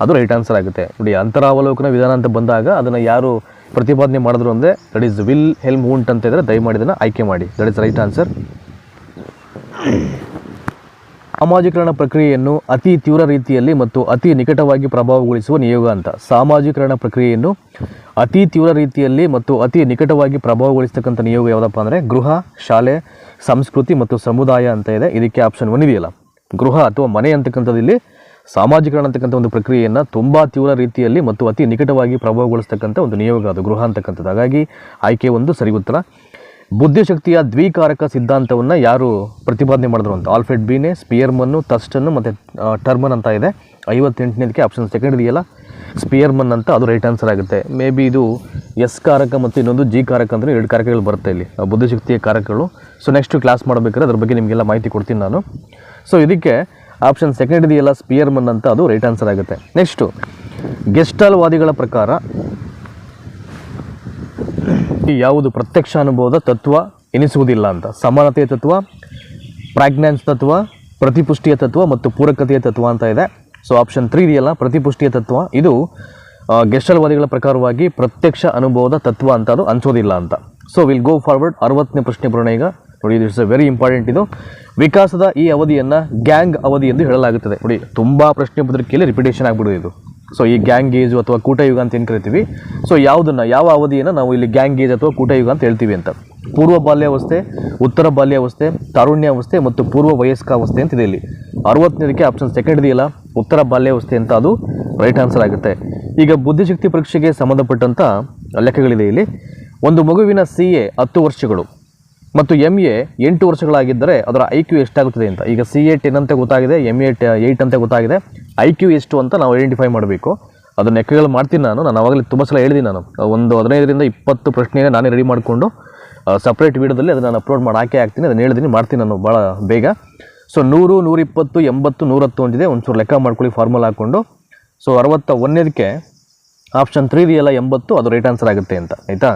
ಅದು ರೈಟ್ ಆನ್ಸರ್ ಆಗುತ್ತೆ. ನೋಡಿ, ಅಂತರಾವಲೋಕನ ವಿಧಾನ ಅಂತ ಬಂದಾಗ ಅದನ್ನು ಯಾರು ಪ್ರತಿಪಾದನೆ ಮಾಡಿದ್ರು ಅಂದರೆ that is Wilhelm Wundt ಅಂತ ಇದ್ದರೆ ದಯಮಾಡಿ ಇದನ್ನು ಆಯ್ಕೆ ಮಾಡಿ. ದಟ್ ಇಸ್ ರೈಟ್ ಆನ್ಸರ್ ಸಾಮಾಜೀಕರಣ ಪ್ರಕ್ರಿಯೆಯನ್ನು ಅತಿ ತೀವ್ರ ರೀತಿಯಲ್ಲಿ ಮತ್ತು ಅತಿ ನಿಕಟವಾಗಿ ಪ್ರಭಾವಗೊಳಿಸುವ ನಿಯೋಗ ಅಂತ. ಸಾಮಾಜೀಕರಣ ಪ್ರಕ್ರಿಯೆಯನ್ನು ಅತಿ ತೀವ್ರ ರೀತಿಯಲ್ಲಿ ಮತ್ತು ಅತಿ ನಿಕಟವಾಗಿ ಪ್ರಭಾವಗೊಳಿಸ್ತಕ್ಕಂಥ ನಿಯೋಗ ಯಾವುದಪ್ಪ ಅಂದರೆ ಗೃಹ, ಶಾಲೆ, ಸಂಸ್ಕೃತಿ ಮತ್ತು ಸಮುದಾಯ ಅಂತ ಇದೆ. ಇದಕ್ಕೆ ಆಪ್ಷನ್ ಒನ್ ಇದೆಯಲ್ಲ. ಗೃಹ ಅಥವಾ ಮನೆ ಅಂತಕ್ಕಂಥದ್ದು ಇಲ್ಲಿ ಸಾಮಾಜೀಕರಣ ಅಂತಕ್ಕಂಥ ಒಂದು ಪ್ರಕ್ರಿಯೆಯನ್ನು ತುಂಬ ತೀವ್ರ ರೀತಿಯಲ್ಲಿ ಮತ್ತು ಅತಿ ನಿಕಟವಾಗಿ ಪ್ರಭಾವಗೊಳಿಸ್ತಕ್ಕಂಥ ಒಂದು ನಿಯೋಗ ಅದು, ಗೃಹ ಅಂತಕ್ಕಂಥದ್ದು. ಹಾಗಾಗಿ ಆಯ್ಕೆ ಒಂದು ಸರಿ ಉತ್ತರ ಬುದ್ಧಿಶಕ್ತಿಯ ದ್ವಿಕಾರಕ ಸಿದ್ಧಾಂತವನ್ನು ಯಾರು ಪ್ರತಿಪಾದನೆ ಮಾಡಿದ್ರು ಅಂತ? ಆಲ್ಫೆಡ್ ಬೀನೆ, ಸ್ಪಿಯರ್ಮನ್ನು, ತಸ್ಟನ್ನು ಮತ್ತು ಟರ್ಮನ್ ಅಂತ ಇದೆ. ಐವತ್ತೆಂಟನೇದಕ್ಕೆ ಆಪ್ಷನ್ ಸೆಕೆಂಡ್ ಇದೆಯಲ್ಲ ಸ್ಪಿಯರ್ಮನ್ ಅಂತ ಅದು ರೈಟ್ ಆನ್ಸರ್ ಆಗುತ್ತೆ. ಮೇ ಬಿ ಇದು ಎಸ್ ಕಾರಕ ಮತ್ತು ಇನ್ನೊಂದು ಜಿ ಕಾರಕ ಅಂದರೆ ಎರಡು ಕಾರಕಗಳು ಬರುತ್ತೆ ಇಲ್ಲಿ. ಬುದ್ಧಿಶಕ್ತಿಯ ಕಾರಕಗಳು. ಸೊ ನೆಕ್ಸ್ಟ್ ಕ್ಲಾಸ್ ಮಾಡಬೇಕಾದ್ರೆ ಅದ್ರ ಬಗ್ಗೆ ನಿಮಗೆಲ್ಲ ಮಾಹಿತಿ ಕೊಡ್ತೀನಿ ನಾನು. ಸೊ ಇದಕ್ಕೆ ಆಪ್ಷನ್ ಸೆಕೆಂಡ್ ಇದೆಯಲ್ಲ, ಸ್ಪಿಯರ್ಮನ್ ಅಂತ ಅದು ರೈಟ್ ಆನ್ಸರ್ ಆಗುತ್ತೆ. ನೆಕ್ಸ್ಟು ಗೆಸ್ಟಾಲ್ವಾದಿಗಳ ಪ್ರಕಾರ ಯಾವುದು ಪ್ರತ್ಯಕ್ಷ ಅನುಭವದ ತತ್ವ ಎನಿಸುವುದಿಲ್ಲ ಅಂತ. ಸಮಾನತೆಯ ತತ್ವ ಪ್ರಾಗ್ನಾನ್ಸ್ ತತ್ವ, ಪ್ರತಿಪುಷ್ಟಿಯ ತತ್ವ ಮತ್ತು ಪೂರಕತೆಯ ತತ್ವ ಅಂತ ಇದೆ. ಸೊ ಆಪ್ಷನ್ ತ್ರೀ ಇದೆಯಲ್ಲ ಪ್ರತಿಪುಷ್ಟಿಯ ತತ್ವ. ಇದು ಗೆಸ್ಟಲ್ವಾದಿಗಳ ಪ್ರಕಾರವಾಗಿ ಪ್ರತ್ಯಕ್ಷ ಅನುಭವದ ತತ್ವ ಅಂತ ಅದು ಅನ್ಸೋದಿಲ್ಲ ಅಂತ. ಸೊ ವಿಲ್ ಗೋ ಫಾರ್ವರ್ಡ್ ಅರವತ್ತನೇ ಪ್ರಶ್ನೆ ಬರೋಣ ಈಗ. ನೋಡಿ ಇದು ಅ ವೆರಿ ಇಂಪಾರ್ಟೆಂಟ್ ಇದು. ವಿಕಾಸದ ಈ ಅವಧಿಯನ್ನು ಗ್ಯಾಂಗ್ ಅವಧಿ ಎಂದು ಹೇಳಲಾಗುತ್ತದೆ. ನೋಡಿ, ತುಂಬ ಪ್ರಶ್ನೆ ಪತ್ರಿಕೆಯಲ್ಲಿ ರಿಪಿಟೇಷನ್ ಆಗಿಬಿಡೋದು ಇದು. ಸೊ ಈ ಗ್ಯಾಂಗ್ ಏಜು ಅಥವಾ ಕೂಟಯುಗ ಅಂತ ಏನು ಕರಿತೀವಿ? ಸೊ ಯಾವುದನ್ನು, ಯಾವ ಅವಧಿಯನ್ನು ನಾವು ಇಲ್ಲಿ ಗ್ಯಾಂಗ್ ಏಜ್ ಅಥವಾ ಕೂಟಯುಗ ಅಂತ ಹೇಳ್ತೀವಿ ಅಂತ. ಪೂರ್ವ ಬಾಲ್ಯಾವಸ್ಥೆ, ಉತ್ತರ ಬಾಲ್ಯಾವಸ್ಥೆ, ತಾರುಣ್ಯಾವಸ್ಥೆ ಮತ್ತು ಪೂರ್ವ ವಯಸ್ಕಾವಸ್ಥೆ ಅಂತ ಇದೆ ಇಲ್ಲಿ. ಅರವತ್ತನೇದಕ್ಕೆ ಆಪ್ಷನ್ ಸೆಕೆಂಡ್ ಇದೆಯಲ್ಲ ಉತ್ತರ ಬಾಲ್ಯಾವಸ್ಥೆ ಅಂತ ಅದು ರೈಟ್ ಆನ್ಸರ್ ಆಗುತ್ತೆ. ಈಗ ಬುದ್ಧಿಶಕ್ತಿ ಪರೀಕ್ಷೆಗೆ ಸಂಬಂಧಪಟ್ಟಂಥ ಲೆಕ್ಕಗಳಿದೆ ಇಲ್ಲಿ. ಒಂದು ಮಗುವಿನ ಸಿ ಎ ಹತ್ತು ವರ್ಷಗಳು ಮತ್ತು ಎಂ ಎ ಎಂಟು ವರ್ಷಗಳಾಗಿದ್ದರೆ ಅದರ ಐ ಕ್ಯೂ ಎಷ್ಟಾಗುತ್ತದೆ ಅಂತ. ಈಗ ಸಿ ಎ ಟೆನ್ ಅಂತ ಗೊತ್ತಾಗಿದೆ ಎಂ ಎ ಏಯ್ಟ್ ಅಂತ ಗೊತ್ತಾಗಿದೆ. ಐ ಕ್ಯೂ ಎಷ್ಟು ಅಂತ ನಾವು ಐಡೆಂಟಿಫೈ ಮಾಡಬೇಕು. ಅದನ್ನ ಲೆಕ್ಕಗಳು ಮಾಡ್ತೀನಿ ನಾನು. ನಾನು ಅವಾಗಲೇ ತುಂಬ ಸಲ ಹೇಳಿದ್ದೀನಿ ನಾನು. ಒಂದು ಹದಿನೈದರಿಂದ ಇಪ್ಪತ್ತು ಪ್ರಶ್ನೆಯನ್ನು ನಾನೇ ರೆಡಿ ಮಾಡಿಕೊಂಡು ಸಪ್ರೇಟ್ ವೀಡಿಯೋದಲ್ಲಿ ಅದನ್ನು ನಾನು ಅಪ್ಲೋಡ್ ಮಾಡಿ, ಹಾಕಿ ಹಾಕ್ತೀನಿ. ಅದನ್ನು ಹೇಳಿದ್ದೀನಿ ಮಾಡ್ತೀನಿ ನಾನು ಭಾಳ ಬೇಗ. ಸೊ ನೂರು, ನೂರಿಪ್ಪತ್ತು, ಎಂಬತ್ತು, ನೂರತ್ತು ಒಂದಿದೆ. ಒಂಚೂರು ಲೆಕ್ಕ ಮಾಡ್ಕೊಳ್ಳಿ ಫಾರ್ಮುಲಾ ಹಾಕ್ಕೊಂಡು. ಸೊ ಅರವತ್ತ ಒಂದನೇದಕ್ಕೆ ಆಪ್ಷನ್ ತ್ರೀ ಇದೆಯಲ್ಲ ಎಂಬತ್ತು, ಅದು ರೈಟ್ ಆನ್ಸರ್ ಆಗುತ್ತೆ ಅಂತ, ಆಯಿತಾ?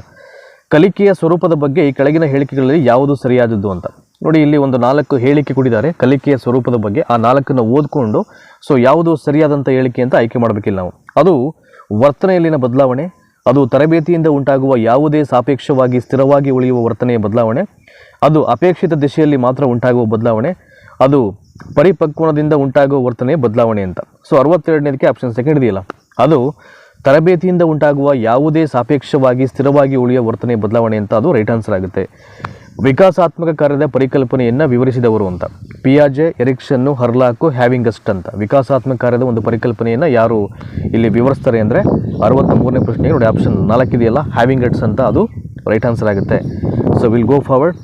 ಕಲಿಕೆಯ ಸ್ವರೂಪದ ಬಗ್ಗೆ ಈ ಕೆಳಗಿನ ಹೇಳಿಕೆಗಳಲ್ಲಿ ಯಾವುದು ಸರಿಯಾದದ್ದು ಅಂತ. ನೋಡಿ, ಇಲ್ಲಿ ಒಂದು ನಾಲ್ಕು ಹೇಳಿಕೆ ಕೊಟ್ಟಿದ್ದಾರೆ. ಕಲಿಕೆಯ ಸ್ವರೂಪದ ಬಗ್ಗೆ ಆ ನಾಲ್ಕನ್ನು ಓದ್ಕೊಂಡು ಸೊ ಯಾವುದು ಸರಿಯಾದಂಥ ಹೇಳಿಕೆ ಅಂತ ಆಯ್ಕೆ ಮಾಡಬೇಕಿಲ್ಲ ನಾವು. ಅದು ವರ್ತನೆಯಲ್ಲಿನ ಬದಲಾವಣೆ, ಅದು ತರಬೇತಿಯಿಂದ ಉಂಟಾಗುವ ಯಾವುದೇ ಸಾಪೇಕ್ಷವಾಗಿ ಸ್ಥಿರವಾಗಿ ಉಳಿಯುವ ವರ್ತನೆಯ ಬದಲಾವಣೆ, ಅದು ಅಪೇಕ್ಷಿತ ದಿಶೆಯಲ್ಲಿ ಮಾತ್ರ ಉಂಟಾಗುವ ಬದಲಾವಣೆ ಅದು ಪರಿಪಕ್ವನದಿಂದ ಉಂಟಾಗುವ ವರ್ತನೆ ಬದಲಾವಣೆ ಅಂತ. ಸೊ ಅರವತ್ತೆರಡನೇದಕ್ಕೆ ಆಪ್ಷನ್ ಸೆಕೆಂಡ್ ಇದೆಯಲ್ಲ ಅದು ತರಬೇತಿಯಿಂದ ಉಂಟಾಗುವ ಯಾವುದೇ ಸಾಪೇಕ್ಷವಾಗಿ ಸ್ಥಿರವಾಗಿ ಉಳಿಯುವ ವರ್ತನೆ ಬದಲಾವಣೆ ಅಂತ ಅದು ರೈಟ್ ಆನ್ಸರ್ ಆಗುತ್ತೆ. ವಿಕಾಸಾತ್ಮಕ ಕಾರ್ಯದ ಪರಿಕಲ್ಪನೆಯನ್ನು ವಿವರಿಸಿದವರು ಅಂತ. ಪಿಯಾಜೆ ಎರಿಕ್ಷನ್ನು ಹರ್ಲಾಕು ಹ್ಯಾವಿಂಗಸ್ಟ್ ಅಂತ. ವಿಕಾಸಾತ್ಮಕ ಕಾರ್ಯದ ಒಂದು ಪರಿಕಲ್ಪನೆಯನ್ನು ಯಾರು ಇಲ್ಲಿ ವಿವರಿಸ್ತಾರೆ ಅಂದರೆ ಅರವತ್ತ ಮೂರನೇ ಪ್ರಶ್ನೆಗೆ ನೋಡಿ ಆಪ್ಷನ್ ನಾಲ್ಕಿದೆಯಲ್ಲ? ಹ್ಯಾವಿಂಗಟ್ಸ್ ಅಂತ ಅದು ರೈಟ್ ಆನ್ಸರ್ ಆಗುತ್ತೆ. ಸೊ ವಿಲ್ ಗೋ ಫಾರ್ವರ್ಡ್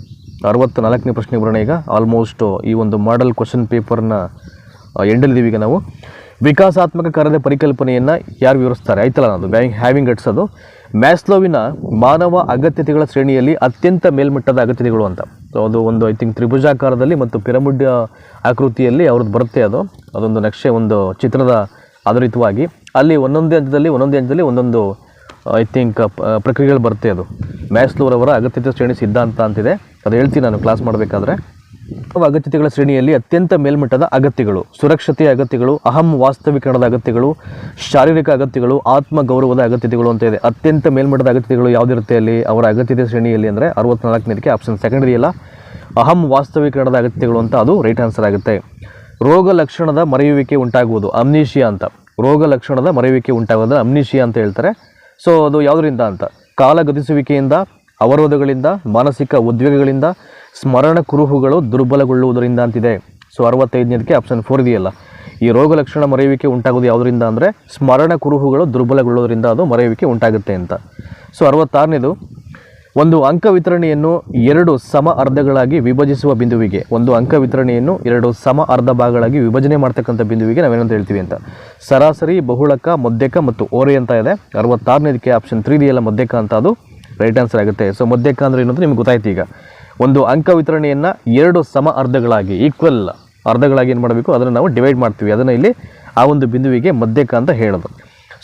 ಅರವತ್ತ ನಾಲ್ಕನೇ ಪ್ರಶ್ನೆ ಬರೋಣ ಈಗ. ಆಲ್ಮೋಸ್ಟ್ ಈ ಒಂದು ಮಾಡೆಲ್ ಕ್ವಶನ್ ಪೇಪರ್ನ ಎಂಡಲ್ಲಿದ್ದೀವಿ ಈಗ ನಾವು. ವಿಕಾಸಾತ್ಮಕ ಕಾರ್ಯದ ಪರಿಕಲ್ಪನೆಯನ್ನು ಯಾರು ವಿವರಿಸ್ತಾರೆ? ಆಯ್ತಲ್ಲ ನಾನು ಬ್ಯಾಂಕ್ ಹ್ಯಾವಿಂಗ್ ಗಟ್ಸ್ ಅದು. ಮ್ಯಾಸ್ಲೋವಿನ ಮಾನವ ಅಗತ್ಯತೆಗಳ ಶ್ರೇಣಿಯಲ್ಲಿ ಅತ್ಯಂತ ಮೇಲ್ಮಟ್ಟದ ಅಗತ್ಯತೆಗಳು ಅಂತ. ಸೊ ಅದು ಒಂದು ಐ ಥಿಂಕ್ ತ್ರಿಭುಜಾಕಾರದಲ್ಲಿ ಮತ್ತು ಪಿರಮಿಡ್ ಆಕೃತಿಯಲ್ಲಿ ಅವ್ರದ್ದು ಬರುತ್ತೆ ಅದು. ಅದೊಂದು ನಕ್ಷೆ, ಒಂದು ಚಿತ್ರದ ಆಧಾರಿತವಾಗಿ. ಅಲ್ಲಿ ಒಂದೊಂದೇ ಹಂತದಲ್ಲಿ ಒಂದೊಂದೇ ಹಂತದಲ್ಲಿ ಒಂದೊಂದು ಐ ಥಿಂಕ್ ಪ್ರಕ್ರಿಯೆಗಳು ಬರುತ್ತೆ ಅದು. ಮ್ಯಾಸ್ಲೋರವರ ಅಗತ್ಯತೆ ಶ್ರೇಣಿ ಸಿದ್ಧಾಂತ ಅಂತಿದೆ. ಅದು ಹೇಳ್ತೀನಿ, ನಾನು ಕ್ಲಾಸ್ ಮಾಡಬೇಕಾದ್ರೆ. ಅಗತ್ಯತೆಗಳ ಶ್ರೇಣಿಯಲ್ಲಿ ಅತ್ಯಂತ ಮೇಲ್ಮಟ್ಟದ ಅಗತ್ಯಗಳು, ಸುರಕ್ಷತೆಯ ಅಗತ್ಯಗಳು, ಅಹಂ ವಾಸ್ತವೀಕರಣದ ಅಗತ್ಯಗಳು, ಶಾರೀರಿಕ ಅಗತ್ಯಗಳು ಆತ್ಮ ಗೌರವದ ಅಗತ್ಯತೆಗಳು ಅಂತ ಇದೆ. ಅತ್ಯಂತ ಮೇಲ್ಮಟ್ಟದ ಅಗತ್ಯತೆಗಳು ಯಾವುದಿರುತ್ತೆ ಅಲ್ಲಿ? ಅವರ ಅಗತ್ಯತೆ ಶ್ರೇಣಿಯಲ್ಲಿ ಅಂದರೆ ಅರವತ್ನಾಲ್ಕನೇದಕ್ಕೆ ಆಪ್ಷನ್ ಸೆಕೆಂಡರಿ ಇದೆಯಲ್ಲ ಅಹಂ ವಾಸ್ತವೀಕರಣದ ಅಗತ್ಯಗಳು ಅಂತ ಅದು ರೈಟ್ ಆನ್ಸರ್ ಆಗುತ್ತೆ. ರೋಗ ಲಕ್ಷಣದ ಮರೆಯುವಿಕೆ ಉಂಟಾಗುವುದು ಅಮ್ನೀಷಿಯಾ ಅಂತ. ರೋಗ ಲಕ್ಷಣದ ಮರೆಯುವಿಕೆ ಉಂಟಾಗುವುದು ಅಮ್ನೀಷಿಯಾ ಅಂತ ಹೇಳ್ತಾರೆ. ಸೊ ಅದು ಯಾವುದರಿಂದ ಅಂತ? ಕಾಲಗತಿಸುವಿಕೆಯಿಂದ ಅವರೋಧಗಳಿಂದ, ಮಾನಸಿಕ ಉದ್ವೇಗಗಳಿಂದ, ಸ್ಮರಣ ಕುರುಹುಗಳು ದುರ್ಬಲಗೊಳ್ಳುವುದರಿಂದ ಅಂತಿದೆ. ಸೊ ಅರವತ್ತೈದನೇದಕ್ಕೆ ಆಪ್ಷನ್ ಫೋರ್ ಇದೆಯಲ್ಲ. ಈ ರೋಗ ಲಕ್ಷಣ ಮರೆಯುವಿಕೆ ಉಂಟಾಗೋದು ಯಾವುದರಿಂದ ಅಂದರೆ, ಸ್ಮರಣ ಕುರುಹುಗಳು ದುರ್ಬಲಗೊಳ್ಳೋದರಿಂದ ಅದು ಮರೆಯುವಿಕೆ ಉಂಟಾಗುತ್ತೆ ಅಂತ. ಸೊ ಅರವತ್ತಾರನೇದು, ಒಂದು ಅಂಕ ವಿತರಣೆಯನ್ನು ಎರಡು ಸಮ ಅರ್ಧಗಳಾಗಿ ವಿಭಜಿಸುವ ಬಿಂದುವಿಗೆ, ಒಂದು ಅಂಕ ವಿತರಣೆಯನ್ನು ಎರಡು ಸಮ ಅರ್ಧ ಭಾಗಗಳಾಗಿ ವಿಭಜನೆ ಮಾಡ್ತಕ್ಕಂಥ ಬಿಂದುವಿಗೆ ನಾವೇನಂತ ಹೇಳ್ತೀವಿ ಅಂತ. ಸರಾಸರಿ, ಬಹುಳಕ, ಮಧ್ಯಕ ಮತ್ತು ಓರೆ ಅಂತ ಇದೆ. ಅರವತ್ತಾರನೇದಕ್ಕೆ ಆಪ್ಷನ್ ತ್ರೀ ಇದೆಯಲ್ಲ, ಮಧ್ಯಕ ಅಂತ ಅದು. ರೈಟ್ ಆನ್ಸರ್ ಆಗುತ್ತೆ. ಸೊ ಮಧ್ಯಕ ಅಂದರೆ ಏನು ಅಂತ ನಿಮ್ಗೆ ಗೊತ್ತಾಯ್ತು ಈಗ. ಒಂದು ಅಂಕ ವಿತರಣೆಯನ್ನು ಎರಡು ಸಮ ಅರ್ಧಗಳಾಗಿ ಈಕ್ವಲ್ ಅರ್ಧಗಳಾಗಿ ಏನು ಮಾಡಬೇಕು? ಅದನ್ನು ನಾವು ಡಿವೈಡ್ ಮಾಡ್ತೀವಿ. ಅದನ್ನು ಇಲ್ಲಿ ಆ ಒಂದು ಬಿಂದುವಿಗೆ ಮಧ್ಯಕ ಅಂತ ಹೇಳೋದು.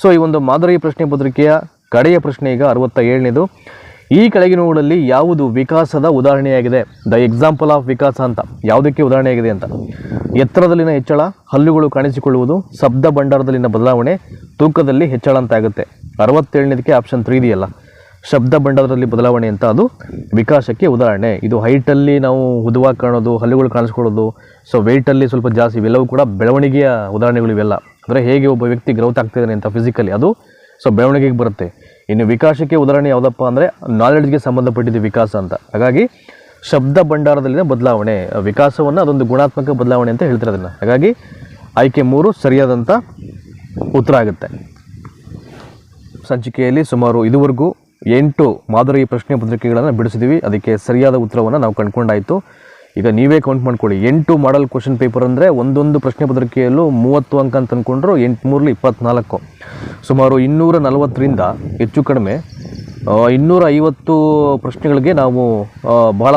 ಸೊ ಈ ಒಂದು ಮಾದರಿ ಪ್ರಶ್ನೆ ಪತ್ರಿಕೆಯ ಕಡೆಯ ಪ್ರಶ್ನೆ ಈಗ ಅರವತ್ತ ಏಳನೇದು ಈ ಕೆಳಗಿನವುಗಳಲ್ಲಿ ಯಾವುದು ವಿಕಾಸದ ಉದಾಹರಣೆಯಾಗಿದೆ? ದ ಎಕ್ಸಾಂಪಲ್ ಆಫ್ ವಿಕಾಸ ಅಂತ. ಯಾವುದಕ್ಕೆ ಉದಾಹರಣೆಯಾಗಿದೆ ಅಂತ? ಎತ್ತರದಲ್ಲಿನ ಹೆಚ್ಚಳ, ಹಲ್ಲುಗಳು ಕಾಣಿಸಿಕೊಳ್ಳುವುದು, ಶಬ್ದ ಭಂಡಾರದಲ್ಲಿನ ಬದಲಾವಣೆ, ತೂಕದಲ್ಲಿ ಹೆಚ್ಚಳ ಅಂತ ಆಗುತ್ತೆ. ಅರವತ್ತೇಳನೇದಕ್ಕೆ ಆಪ್ಷನ್ ತ್ರೀ ಇದೆಯಲ್ಲ. ಶಬ್ದ ಭಂಡಾರದಲ್ಲಿ ಬದಲಾವಣೆ ಅಂತ ಅದು ವಿಕಾಸಕ್ಕೆ ಉದಾಹರಣೆ. ಇದು ಹೈಟಲ್ಲಿ ನಾವು ಉದುವಾಗಿ ಕಾಣೋದು, ಹಲ್ಲುಗಳು ಕಾಣಿಸ್ಕೊಳ್ಳೋದು ಸೊ ವೆಯ್ಟಲ್ಲಿ ಸ್ವಲ್ಪ ಜಾಸ್ತಿ, ಇವೆಲ್ಲವೂ ಕೂಡ ಬೆಳವಣಿಗೆಯ ಉದಾಹರಣೆಗಳು ಇವೆಲ್ಲ. ಅಂದರೆ ಹೇಗೆ ಒಬ್ಬ ವ್ಯಕ್ತಿ ಗ್ರೌತ್ ಆಗ್ತಿದ್ದಾನೆ ಅಂತ ಫಿಸಿಕಲಿ ಅದು ಸೊ ಬೆಳವಣಿಗೆಗೆ ಬರುತ್ತೆ. ಇನ್ನು ವಿಕಾಸಕ್ಕೆ ಉದಾಹರಣೆ ಯಾವುದಪ್ಪ ಅಂದರೆ ನಾಲೆಡ್ಜ್ಗೆ ಸಂಬಂಧಪಟ್ಟಿದ್ದು ವಿಕಾಸ ಅಂತ. ಹಾಗಾಗಿ ಶಬ್ದ ಭಂಡಾರದಲ್ಲಿನ ಬದಲಾವಣೆ, ವಿಕಾಸವನ್ನು ಅದೊಂದು ಗುಣಾತ್ಮಕ ಬದಲಾವಣೆ ಅಂತ ಹೇಳ್ತಾರೆ ಅದನ್ನು. ಹಾಗಾಗಿ ಆಯ್ಕೆ ಮೂರು ಸರಿಯಾದಂಥ ಉತ್ತರ ಆಗುತ್ತೆ. ಸಂಚಿಕೆಯಲ್ಲಿ ಸುಮಾರು ಇದುವರೆಗೂ ಎಂಟು ಮಾದರಿ ಪ್ರಶ್ನೆ ಪತ್ರಿಕೆಗಳನ್ನು ಬಿಡಿಸಿದ್ದೀವಿ ಅದಕ್ಕೆ ಸರಿಯಾದ ಉತ್ತರವನ್ನು ನಾವು ಕಂಡುಕೊಂಡಾಯಿತು. ಈಗ ನೀವೇ ಕೌಂಟ್ ಮಾಡ್ಕೊಳ್ಳಿ. ಎಂಟು ಮಾಡಲ್ ಕ್ವಶನ್ ಪೇಪರ್ ಅಂದರೆ ಒಂದೊಂದು ಪ್ರಶ್ನೆ ಪತ್ರಿಕೆಯಲ್ಲೂ ಮೂವತ್ತು ಅಂಕ ಅಂತ ಅಂದ್ಕೊಂಡ್ರು ಎಂಟು ಮೂರಲ್ಲಿ ಇಪ್ಪತ್ನಾಲ್ಕು. ಸುಮಾರು ಇನ್ನೂರ ನಲವತ್ತರಿಂದ ಹೆಚ್ಚು ಕಡಿಮೆ ಇನ್ನೂರ ಐವತ್ತು ಪ್ರಶ್ನೆಗಳಿಗೆ ನಾವು ಭಾಳ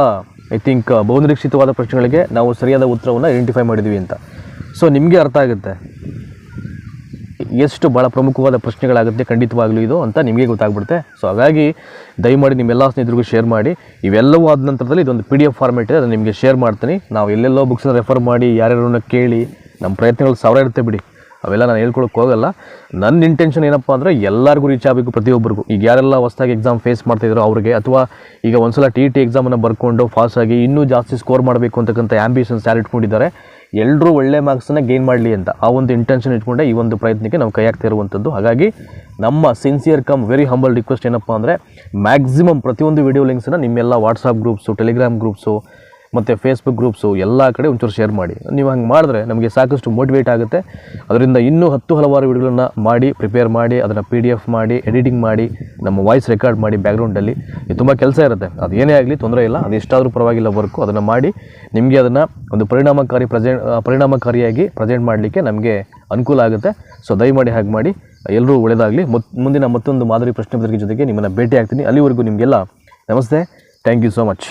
ಐ ಥಿಂಕ್ ಬಹುನಿರೀಕ್ಷಿತವಾದ ಪ್ರಶ್ನೆಗಳಿಗೆ ನಾವು ಸರಿಯಾದ ಉತ್ತರವನ್ನು ಐಡೆಂಟಿಫೈ ಮಾಡಿದ್ವಿ ಅಂತ. ಸೊ ನಿಮಗೆ ಅರ್ಥ ಆಗುತ್ತೆ. ಎಷ್ಟು ಭಾಳ ಪ್ರಮುಖವಾದ ಪ್ರಶ್ನೆಗಳಾಗುತ್ತೆ ಖಂಡಿತವಾಗ್ಲೂ ಇದು ಅಂತ ನಿಮಗೆ ಗೊತ್ತಾಗ್ಬಿಡುತ್ತೆ. ಸೊ ಹಾಗಾಗಿ ದಯಮಾಡಿ ನಿಮ್ಮೆಲ್ಲ ಸ್ನೇಹಿತರಿಗೂ ಶೇರ್ ಮಾಡಿ. ಇವೆಲ್ಲವೂ ಆದ ನಂತರದಲ್ಲಿ ಇದೊಂದು ಪಿ ಡಿ ಎಫ್ ಫಾರ್ಮೇಟ್ ಇದೆ, ಅದನ್ನು ನಿಮಗೆ ಶೇರ್ ಮಾಡ್ತೀನಿ. ನಾವು ಎಲ್ಲೆಲ್ಲೋ ಬುಕ್ಸನ್ನ ರೆಫರ್ ಮಾಡಿ, ಯಾರ್ಯಾರನ್ನ ಕೇಳಿ ನಮ್ಮ ಪ್ರಯತ್ನಗಳು ಸಾವಿರ ಇರುತ್ತೆ ಬಿಡಿ. ಅವೆಲ್ಲ ನಾನು ಹೇಳ್ಕೊಳಕ್ಕೆ ಹೋಗಲ್ಲ. ನನ್ನ ಇಂಟೆನ್ಷನ್ ಏನಪ್ಪ ಅಂದರೆ ಎಲ್ಲರಿಗೂ ರೀಚ್ ಆಗಬೇಕು ಪ್ರತಿಯೊಬ್ಬರಿಗೂ. ಈಗ ಯಾರೆಲ್ಲ ಹೊಸದಾಗಿ ಎಕ್ಸಾಮ್ ಫೇಸ್ ಮಾಡ್ತಿದ್ದಾರೋ ಅವ್ರಿಗೆ, ಅಥವಾ ಈಗ ಒಂದು ಸಲ ಟಿ ಟಿ ಎಕ್ಸಾಮನ್ನು ಬರ್ಕೊಂಡು ಫಾಸ್ ಆಗಿ ಇನ್ನೂ ಜಾಸ್ತಿ ಸ್ಕೋರ್ ಮಾಡಬೇಕು ಅಂತಕ್ಕಂಥ ಆ್ಯಂಬಿಷನ್ಸ್ ಯಾರು ಇಟ್ಕೊಂಡಿದ್ದಾರೆ ಎಲ್ಲರೂ ಒಳ್ಳೆ ಮಾರ್ಕ್ಸನ್ನು ಗೇನ್ ಮಾಡಲಿ ಅಂತ ಆ ಒಂದು ಇಂಟೆನ್ಷನ್ ಇಟ್ಕೊಂಡೆ ಈ ಒಂದು ಪ್ರಯತ್ನಕ್ಕೆ ನಾವು ಕೈ ಹಾಕ್ತಾ ಇರುವಂಥದ್ದು ಹಾಗಾಗಿ ನಮ್ಮ sincere cum very humble request ಏನಪ್ಪ ಅಂದರೆ ಮ್ಯಾಕ್ಸಿಮಮ್ ಪ್ರತಿಯೊಂದು ವಿಡಿಯೋ ಲಿಂಕ್ಸನ್ನು ನಿಮ್ಮೆಲ್ಲ ವಾಟ್ಸಪ್ ಗ್ರೂಪ್ಸು ಟೆಲಿಗ್ರಾಮ್ ಗ್ರೂಪ್ಸು ಮತ್ತು ಫೇಸ್ಬುಕ್ ಗ್ರೂಪ್ಸು ಎಲ್ಲ ಕಡೆ ಒಂಚೂರು ಶೇರ್ ಮಾಡಿ. ನೀವು ಹಂಗೆ ಮಾಡಿದ್ರೆ ನಮಗೆ ಸಾಕಷ್ಟು ಮೋಟಿವೇಟ್ ಆಗುತ್ತೆ. ಅದರಿಂದ ಇನ್ನೂ ಹತ್ತು ಹಲವಾರು ವೀಡಿಯೋಗಳನ್ನು ಮಾಡಿ ಪ್ರಿಪೇರ್ ಮಾಡಿ, ಅದನ್ನು ಪಿ ಡಿ ಎಫ್ ಮಾಡಿ ಎಡಿಟಿಂಗ್ ಮಾಡಿ, ನಮ್ಮ ವಾಯ್ಸ್ ರೆಕಾರ್ಡ್ ಮಾಡಿ ಬ್ಯಾಕ್ಗ್ರೌಂಡಲ್ಲಿ ಇದು ತುಂಬ ಕೆಲಸ ಇರುತ್ತೆ. ಅದು ಏನೇ ಆಗಲಿ ತೊಂದರೆ ಇಲ್ಲ. ಅದು ಎಷ್ಟಾದರೂ ಪರವಾಗಿಲ್ಲ ವರ್ಕು ಅದನ್ನು ಮಾಡಿ ನಿಮಗೆ ಅದನ್ನು ಒಂದು ಪರಿಣಾಮಕಾರಿ ಪ್ರೆಸೆಂಟ್ ಪರಿಣಾಮಕಾರಿಯಾಗಿ ಪ್ರೆಸೆಂಟ್ ಮಾಡಲಿಕ್ಕೆ ನಮಗೆ ಅನುಕೂಲ ಆಗುತ್ತೆ. ಸೊ ದಯಮಾಡಿ ಹಾಗೆ ಮಾಡಿ. ಎಲ್ಲರೂ ಒಳ್ಳೆಯದಾಗಲಿ ಮುಂದಿನ ಮತ್ತೊಂದು ಮಾದರಿ ಪ್ರಶ್ನೆ ಪತ್ರಿಕೆ ಜೊತೆಗೆ ನಿಮ್ಮನ್ನು ಭೇಟಿ ಆಗ್ತೀನಿ ಅಲ್ಲಿವರೆಗೂ ನಿಮಗೆಲ್ಲ ನಮಸ್ತೆ. Thank you so much